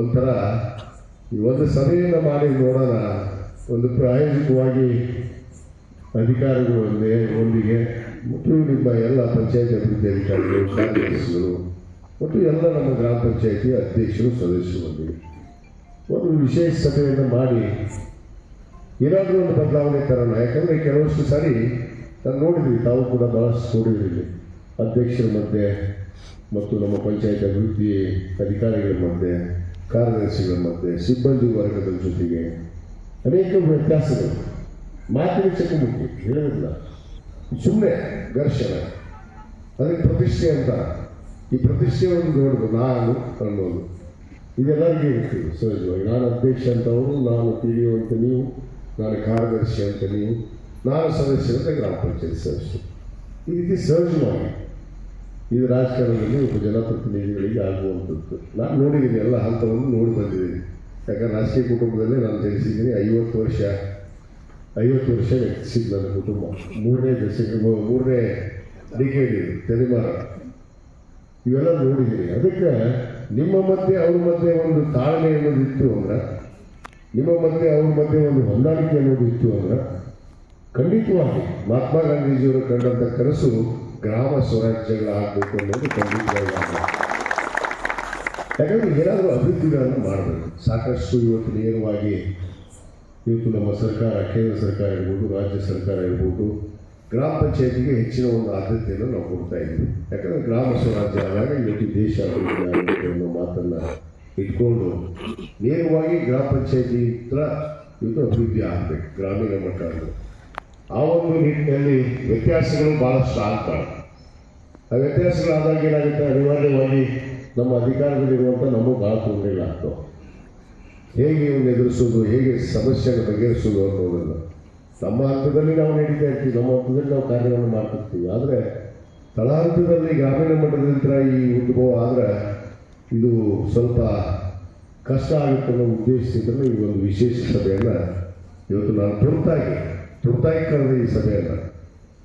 ಒಂಥರ ಒಂದು ಸಭೆಯನ್ನು ಮಾಡಿ ನೋಡೋಣ, ಒಂದು ಪ್ರಾಯೋಗಿಕವಾಗಿ ಅಧಿಕಾರಿಗಳು ಒಂದೇ, ಒಂದಿಗೆ ಮತ್ತು ನಿಮ್ಮ ಎಲ್ಲ ಪಂಚಾಯತ್ ಅಭಿವೃದ್ಧಿ ಅಧಿಕಾರಿಗಳು, ಕಾರ್ಯದರ್ಶಿಗಳು ಮತ್ತು ಎಲ್ಲ ನಮ್ಮ ಗ್ರಾಮ ಪಂಚಾಯಿತಿ ಅಧ್ಯಕ್ಷರು, ಸದಸ್ಯರು ಬಂದಿವೆ. ಒಂದು ವಿಶೇಷ ಸಭೆಯನ್ನು ಮಾಡಿ ಏನಾದರೂ ಒಂದು ಬದಲಾವಣೆ ತರೋಣ. ಯಾಕಂದರೆ ಕೆಲವಷ್ಟು ಸಾರಿ ನಾನು ನೋಡಿದ್ವಿ, ತಾವು ಕೂಡ ಭಾಳಷ್ಟು ನೋಡಿದ್ದೀವಿ ಅಧ್ಯಕ್ಷರ ಮಧ್ಯೆ ಮತ್ತು ನಮ್ಮ ಪಂಚಾಯತ್ ಅಭಿವೃದ್ಧಿ ಅಧಿಕಾರಿಗಳ ಮಧ್ಯೆ, ಕಾರ್ಯದರ್ಶಿಗಳ ಮಧ್ಯೆ, ಸಿಬ್ಬಂದಿ ವರ್ಗದ ಜೊತೆಗೆ ಅನೇಕ ವ್ಯತ್ಯಾಸಗಳು. ಮಾತಿನ ಚಕಮಕಿ ಹೇಳೋದಿಲ್ಲ. ಸುಮ್ಮನೆ ಘರ್ಷಣೆ ಅದಕ್ಕೆ ಪ್ರತಿಷ್ಠೆ ಅಂತ ಈ ಪ್ರತಿಷ್ಠೆ ಒಂದು ನಾನು ಅನ್ನೋದು ಇದೆಲ್ಲರಿಗೂ ಇರ್ತೀವಿ ಸಹಜವಾಗಿ ನಾನು ಅಧ್ಯಕ್ಷ ಅಂತವರು ನಾನು ಪಿ ಡಿ ಅಂತ ನೀವು, ನಾನು ಕಾರ್ಯದರ್ಶಿ ಅಂತ ನೀವು, ನಾನು ಸದಸ್ಯ ಅಂತ ಗ್ರಾಮ ಪಂಚಾಯತ್ ಸದಸ್ಯರು. ಈ ರೀತಿ ಸಹಜವಾಗಿ ಇದು ರಾಜಕಾರಣದಲ್ಲಿ ಒಬ್ಬ ಜನಪ್ರತಿನಿಧಿಗಳಿಗೆ ಆಗುವಂಥದ್ದು. ನಾನು ನೋಡಿದ್ದೀನಿ ಎಲ್ಲ ಹಂತವನ್ನು ನೋಡಿ ಬಂದಿದ್ದೀನಿ. ಯಾಕಂದ್ರೆ ರಾಜಕೀಯ ಕುಟುಂಬದಲ್ಲಿ ನಾನು ಜನಿಸಿದ್ದೀನಿ ಐವತ್ತು ವರ್ಷ ಐವತ್ತು ವರ್ಷ ವ್ಯಕ್ತಿಸಿದ್ದು ನನ್ನ ಕುಟುಂಬ. ಮೂರನೇ ದಶಕ ಮೂರನೇ ಇದು ತಲೆಮಾರ ಇವೆಲ್ಲ ನೋಡಿದ್ದೀರಿ ಅದಕ್ಕೆ ನಿಮ್ಮ ಮಧ್ಯೆ ಅವ್ರ ಮಧ್ಯೆ ಒಂದು ತಾಳ್ಮೆ ಅನ್ನೋದು ಇತ್ತು ಅಂದ್ರೆ, ನಿಮ್ಮ ಮಧ್ಯೆ ಅವ್ರ ಮಧ್ಯೆ ಒಂದು ಹೊಂದಾಣಿಕೆ ಅನ್ನೋದು ಇತ್ತು ಅಂದ್ರೆ, ಖಂಡಿತವಾಗಿ ಮಹಾತ್ಮ ಗಾಂಧೀಜಿಯವರು ಕಂಡಂಥ ಕನಸು ಗ್ರಾಮ ಸ್ವರಾಜ್ಯಗಳ ಆಗಬೇಕು ಅನ್ನೋದು ಖಂಡಿತವಾಗಿ. ಯಾಕಂದ್ರೆ ಏನಾದರೂ ಅಭಿವೃದ್ಧಿಗಳನ್ನು ಮಾಡಬೇಕು ಸಾಕಷ್ಟು ಇವತ್ತು ನೇರವಾಗಿ, ಇವತ್ತು ನಮ್ಮ ಸರ್ಕಾರ, ಕೇಂದ್ರ ಸರ್ಕಾರ ಇರ್ಬೋದು, ರಾಜ್ಯ ಸರ್ಕಾರ ಇರ್ಬೋದು ಗ್ರಾಮ ಪಂಚಾಯತಿಗೆ ಹೆಚ್ಚಿನ ಒಂದು ಆದ್ಯತೆಯನ್ನು ನಾವು ಕೊಡ್ತಾ ಇದ್ವಿ ಯಾಕಂದರೆ ಗ್ರಾಮ ಸ್ವರಾಜ್ಯ ಆದಾಗ ಇವತ್ತು ದೇಶ ಅಭಿವೃದ್ಧಿ ಅನ್ನೋ ಮಾತನ್ನು ಇಟ್ಕೊಂಡು ನೇರವಾಗಿ ಗ್ರಾಮ ಪಂಚಾಯತಿ ಹತ್ರ ಇವತ್ತು ಅಭಿವೃದ್ಧಿ ಆಗಬೇಕು, ಗ್ರಾಮೀಣ ಮಟ್ಟದಲ್ಲಿ ಆ ಒಂದು ನಿಟ್ಟಿನಲ್ಲಿ ವ್ಯತ್ಯಾಸಗಳು ಭಾಳಷ್ಟು ಆಗ್ತವೆ. ಆ ವ್ಯತ್ಯಾಸಗಳಾದಾಗ ಏನಾಗುತ್ತೆ? ಅನಿವಾರ್ಯವಾಗಿ ನಮ್ಮ ಅಧಿಕಾರದಲ್ಲಿರುವಂಥ ನಮಗೆ ಭಾಳ ತೊಂದರೆಗಳಾಗ್ತವೆ. ಹೇಗೆ ಇವನ್ನು ಎದುರಿಸೋದು, ಹೇಗೆ ಸಮಸ್ಯೆಯನ್ನು ಬಗೆಹರಿಸೋದು ಅನ್ನೋದನ್ನು ನಮ್ಮ ಹಂತದಲ್ಲಿ ನಾವು ನಡೀತಾ ಇರ್ತೀವಿ ನಮ್ಮ ಹಂತದಲ್ಲಿ ನಾವು ಕಾರ್ಯವನ್ನು ಮಾಡ್ತಿರ್ತೀವಿ. ಆದರೆ ತಳಹಂತದಲ್ಲಿ ಗ್ರಾಮೀಣ ಮಟ್ಟದ ಈ ಉದ್ಭವ ಆದರೆ ಇದು ಸ್ವಲ್ಪ ಕಷ್ಟ ಆಗುತ್ತೆ ಅನ್ನೋ ಉದ್ದೇಶದಿಂದ ಈ ಒಂದು ವಿಶೇಷ ಸಭೆಯನ್ನು ಇವತ್ತು ನಾನು ತುರ್ತಾಗಿ ತುರ್ತಾಗಿ ಕರೆದ ಈ ಸಭೆಯನ್ನು.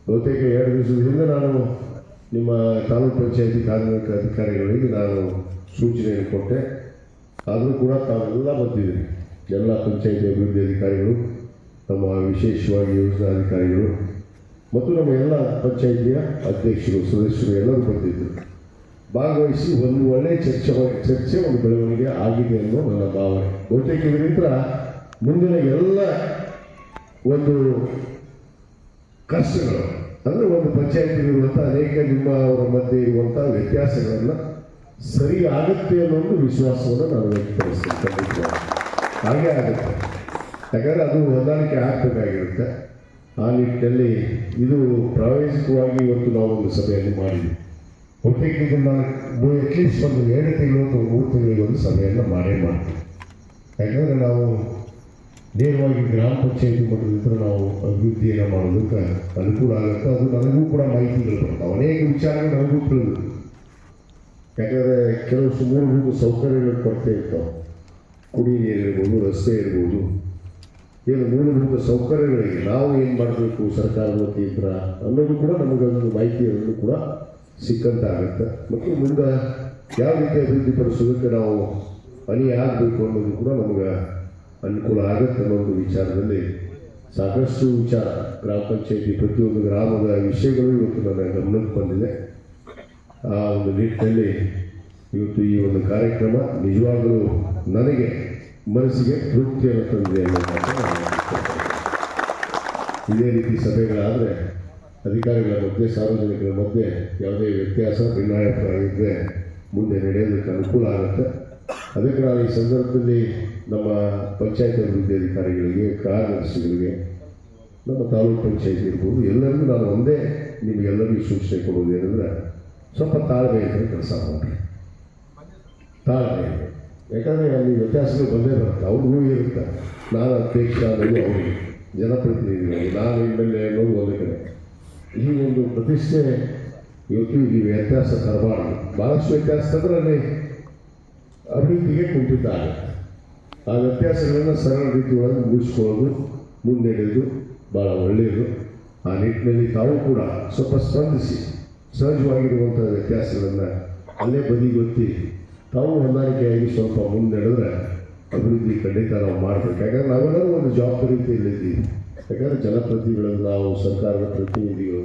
ಬಹುತೇಕ ಎರಡು ದಿವಸದ ಹಿಂದೆ ನಾನು ನಿಮ್ಮ ತಾಲೂಕು ಪಂಚಾಯತಿ ಕಾರ್ಮಿಕ ಅಧಿಕಾರಿಗಳಿಗೆ ನಾನು ಸೂಚನೆಯನ್ನು ಕೊಟ್ಟೆ. ಆದರೂ ಕೂಡ ತಾವೆಲ್ಲ ಬಂದಿದ್ದೀರಿ. ಎಲ್ಲ ಪಂಚಾಯತಿ ಅಭಿವೃದ್ಧಿ ಅಧಿಕಾರಿಗಳು ನಮ್ಮ ವಿಶೇಷವಾಗಿ ಯೋಜನಾ ಅಧಿಕಾರಿಗಳು ಮತ್ತು ನಮ್ಮ ಎಲ್ಲ ಪಂಚಾಯಿತಿಯ ಅಧ್ಯಕ್ಷರು, ಸದಸ್ಯರು ಎಲ್ಲರೂ ಬಂದಿದ್ದರು ಭಾಗವಹಿಸಿ ಒಂದು ಒಳ್ಳೆಯ ಚರ್ಚೆ ಚರ್ಚೆ ಒಂದು ಬೆಳವಣಿಗೆ ಆಗಿದೆ ಅನ್ನೋ ನನ್ನ ಭಾವನೆ. ಬಹುತೇಕ ಇದರಿಂದ ಮುಂದಿನ ಎಲ್ಲ ಒಂದು ಕಷ್ಟಗಳು, ಅಂದರೆ ಒಂದು ಪಂಚಾಯತಿಲಿರುವಂಥ ಅನೇಕ ನಿಮ್ಮ ಅವರ ಮಧ್ಯೆ ಇರುವಂಥ ವ್ಯತ್ಯಾಸಗಳನ್ನು ಸರಿ ಆಗುತ್ತೆ ಅನ್ನೋ ಒಂದು ವಿಶ್ವಾಸವನ್ನು ನಾನು ವ್ಯಕ್ತಪಡಿಸ್ತೀನಿ. ಹಾಗೆ ಆಗುತ್ತೆ. ಯಾಕಂದರೆ ಅದು ಹೊಂದಾಣಿಕೆ ಆಗಬೇಕಾಗಿರುತ್ತೆ. ಆ ನಿಟ್ಟಿನಲ್ಲಿ ಇದು ಪ್ರಾಯೋಗಿಕವಾಗಿ ಇವತ್ತು ನಾವು ಒಂದು ಸಭೆಯನ್ನು ಮಾಡಿದ್ವಿ. ಒಟ್ಟಿಗೆ ಇದನ್ನು ಅಟ್ಲೀಸ್ಟ್ ಒಂದು ಎರಡು ತಿಂಗಳು ಅಥವಾ ಮೂರು ತಿಂಗಳಿಗೆ ಒಂದು ಸಭೆಯನ್ನು ಮಾಡೇ ಮಾಡ್ತೀವಿ. ಯಾಕಂದರೆ ನಾವು ನೇರವಾಗಿ ಗ್ರಾಮ ಪಂಚಾಯತಿ ಮಟ್ಟದಿಂದ ನಾವು ಅಭಿವೃದ್ಧಿಯನ್ನು ಮಾಡೋದಕ್ಕೆ ಅನುಕೂಲ ಆಗುತ್ತೆ. ಅದು ನನಗೂ ಕೂಡ ಮಾಹಿತಿಗಳು ಬರ್ತಾವೆ ಅನೇಕ ವಿಚಾರಗಳು ನನಗೂ ತಿಳಿದು. ಯಾಕಂದರೆ ಕೆಲವು ಸುಮಾರು ಸೌಕರ್ಯಗಳು ಕೊರತೆ ಇರ್ತಾವೆ. ಕುಡಿ ರಸ್ತೆ ಇರ್ಬೋದು. ಏನು ಮೂಲಭೂತ ಸೌಕರ್ಯಗಳಿಗೆ ನಾವು ಏನು ಮಾಡಬೇಕು ಸರ್ಕಾರದ ವತಿಯಿಂದ ಅನ್ನೋದು ಕೂಡ ನಮಗೊಂದು ಮಾಹಿತಿ ಅನ್ನೋದು ಕೂಡ ಸಿಕ್ಕಂತಾಗುತ್ತೆ ಮತ್ತು ಮುಂದೆ ಯಾವ ರೀತಿ ಅಭಿವೃದ್ಧಿಪಡಿಸೋದಕ್ಕೆ ನಾವು ಅಣಿ ಆಗಬೇಕು ಅನ್ನೋದು ಕೂಡ ನಮಗೆ ಅನುಕೂಲ ಆಗುತ್ತೆ ಅನ್ನೋ ಒಂದು ವಿಚಾರದಲ್ಲಿ ಸಾಕಷ್ಟು ವಿಚಾರ, ಗ್ರಾಮ ಪಂಚಾಯತಿ ಪ್ರತಿಯೊಂದು ಗ್ರಾಮದ ವಿಷಯಗಳು ಇವತ್ತು ನನ್ನ ಗಮನಕ್ಕೆ ಬಂದಿದೆ. ಆ ಒಂದು ನಿಟ್ಟಿನಲ್ಲಿ ಇವತ್ತು ಈ ಒಂದು ಕಾರ್ಯಕ್ರಮ ನಿಜವಾಗಲೂ ನನಗೆ ಮನಸ್ಸಿಗೆ ತೃಪ್ತಿಯನ್ನು ತಂದಿದೆ ಅನ್ನೋ ಮಾತನ್ನು ನಾನು ಹೇಳ್ತೇನೆ. ಇದೇ ರೀತಿ ಸಭೆಗಳಾದರೆ ಅಧಿಕಾರಿಗಳ ಮಧ್ಯೆ, ಸಾರ್ವಜನಿಕರ ಮಧ್ಯೆ ಯಾವುದೇ ವ್ಯತ್ಯಾಸ ಭಿನ್ನಾಭಿಪ್ರಾಯ ಇದ್ದರೆ ಮುಂದೆ ನಡೆಯೋದಕ್ಕೆ ಅನುಕೂಲ ಆಗುತ್ತೆ. ಅದಕ್ಕೆ ನಾನು ಈ ಸಂದರ್ಭದಲ್ಲಿ ನಮ್ಮ ಪಂಚಾಯತ್ ಅಭಿವೃದ್ಧಿ ಅಧಿಕಾರಿಗಳಿಗೆ, ಕಾರ್ಯದರ್ಶಿಗಳಿಗೆ, ನಮ್ಮ ತಾಲೂಕು ಪಂಚಾಯತ್ ಇರ್ಬೋದು ಎಲ್ಲರಿಗೂ ನಾನು ಒಂದೇ ನಿಮಗೆಲ್ಲರಿಗೂ ಸೂಚನೆ ಕೊಡೋದು ಏನಂದರೆ ಸ್ವಲ್ಪ ತಾಳ್ಮೆ ಇದ್ದರೆ ಕೆಲಸ ಮಾಡಿ ತಾಳ್ಮೆ ಯಾಕಂದರೆ ಅಲ್ಲಿ ವ್ಯತ್ಯಾಸಗಳು ಬಂದೇ ಬರುತ್ತೆ. ಅವ್ರಿಗೂ ಇರುತ್ತೆ. ನಾನು ಅಧ್ಯಕ್ಷ ಅನ್ನೋದು ಅವರಿಗೆ. ಜನಪ್ರತಿನಿಧಿಗಳಿಗೆ ನಾನು ಎ ಅನ್ನೋದು ಒಂದು ಕಡೆ ಈ ಒಂದು ಪ್ರತಿಷ್ಠೆ ಇವತ್ತು ಈ ವ್ಯತ್ಯಾಸ ತರಬಾರದು. ಭಾಳಷ್ಟು ವ್ಯತ್ಯಾಸ ತಂದ್ರೆ ಅಭಿವೃದ್ಧಿಗೆ ಕುಂಠಿತ ಆ ವ್ಯತ್ಯಾಸಗಳನ್ನು ಸರಳ ರೀತಿಯೊಳಗೆ ಮುಗಿಸ್ಕೊಳ್ಳೋದು ಮುನ್ನಡೆಯೋದು ಭಾಳ ಒಳ್ಳೆಯದು. ಆ ನಿಟ್ಟಿನಲ್ಲಿ ತಾವು ಕೂಡ ಸ್ವಲ್ಪ ಸ್ಪಂದಿಸಿ, ಸಹಜವಾಗಿರುವಂಥ ವ್ಯತ್ಯಾಸಗಳನ್ನು ಅಲ್ಲೇ ಬದಿಗೊತ್ತಿ, ತಾವು ಹೊಂದಾಣಿಕೆಯಾಗಿ ಸ್ವಲ್ಪ ಮುನ್ನಡೆದ್ರೆ ಅಭಿವೃದ್ಧಿ ಖಂಡಿತ ನಾವು ಮಾಡಬೇಕು. ಯಾಕಂದ್ರೆ ನಾವೆಲ್ಲರೂ ಒಂದು ಜವಾಬ್ದಾರಿಯಲ್ಲಿದ್ದೀವಿ. ಯಾಕಂದರೆ ಜನಪ್ರತಿನಿಧಿಗಳು, ನಾವು ಸರ್ಕಾರದ ಪ್ರತಿನಿಧಿಗಳು,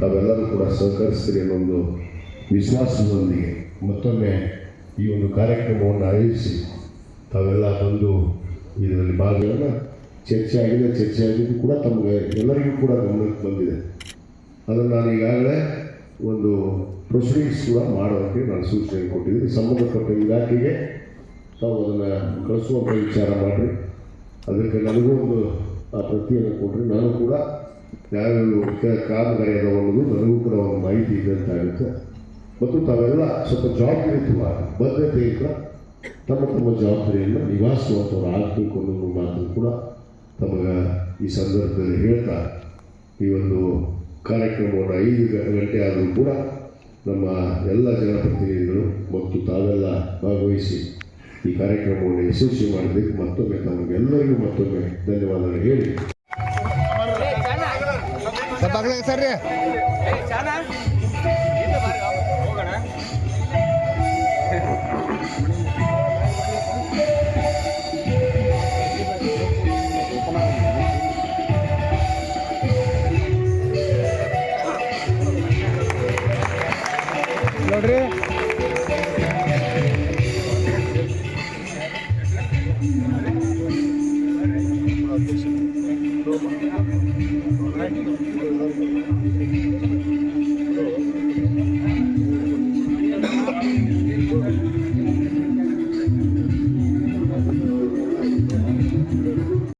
ತಾವೆಲ್ಲರೂ ಕೂಡ ಸಹಕರಿಸ್ತೀರಿ ಅನ್ನೋದು ವಿಶ್ವಾಸದೊಂದಿಗೆ ಮತ್ತೊಮ್ಮೆ ಈ ಒಂದು ಕಾರ್ಯಕ್ರಮವನ್ನು ಆಯೋಜಿಸಿ ತಾವೆಲ್ಲ ಬಂದು ಇದರಲ್ಲಿ ಭಾಗಗಳನ್ನು ಚರ್ಚೆ ಆಗಿದೆ, ಚರ್ಚೆ ಆಗಿದ್ದು ಕೂಡ ತಮಗೆ ಎಲ್ಲರಿಗೂ ಕೂಡ ಗಮನಕ್ಕೆ ಬಂದಿದೆ. ಅದನ್ನು ನಾನು ಈಗಾಗಲೇ ಒಂದು ಪ್ರೊಸೀಡಿಂಗ್ಸ್ ಕೂಡ ಮಾಡೋದಕ್ಕೆ ನಾನು ಸೂಚನೆ ಕೊಟ್ಟಿದ್ದೀನಿ. ಸಂಬಂಧಪಟ್ಟ ಇಲಾಖೆಗೆ ತಾವು ಅದನ್ನು ಕಳಿಸುವಂಥ ವಿಚಾರ ಮಾಡಿರಿ. ಅದಕ್ಕೆ ನನಗೂ ಒಂದು, ಆ, ಪ್ರತಿಯನ್ನು ಕೊಟ್ಟರೆ ನಾನು ಕೂಡ ಯಾವ್ಯಾವ ಕಾಮಗಾರಿ ಅನ್ನೋದು ನನಗೂ ಕೂಡ ಒಂದು ಮಾಹಿತಿ ಇದೆ ಅಂತ ಆಗುತ್ತೆ ಮತ್ತು ತಾವೆಲ್ಲ ಸ್ವಲ್ಪ ಜವಾಬ್ದಾರಿತ್ವ ಬದ್ಧತೆಯಿಂದ ತಮ್ಮ ತಮ್ಮ ಜವಾಬ್ದಾರಿಯನ್ನು ನಿಭಾಯಿಸುವಂಥವ್ರು ಆಗಬೇಕು ಅನ್ನೋ ಒಂದು ಮಾತನ್ನು ಕೂಡ ತಮಗೆ ಈ ಸಂದರ್ಭದಲ್ಲಿ ಹೇಳ್ತಾ, ಈ ಒಂದು ಕಾರ್ಯಕ್ರಮವನ್ನು ಐದು ಗಂಟೆ ಆದರೂ ಕೂಡ ನಮ್ಮ ಎಲ್ಲ ಜನಪ್ರತಿನಿಧಿಗಳು ಮತ್ತು ತಾವೆಲ್ಲ ಭಾಗವಹಿಸಿ ಈ ಕಾರ್ಯಕ್ರಮವನ್ನು ಯಶಸ್ವಿ ಮಾಡಬೇಕು. ಮತ್ತೊಮ್ಮೆ ತಮಗೆಲ್ಲರಿಗೂ ಮತ್ತೊಮ್ಮೆ ಧನ್ಯವಾದಗಳು ಹೇಳಿ.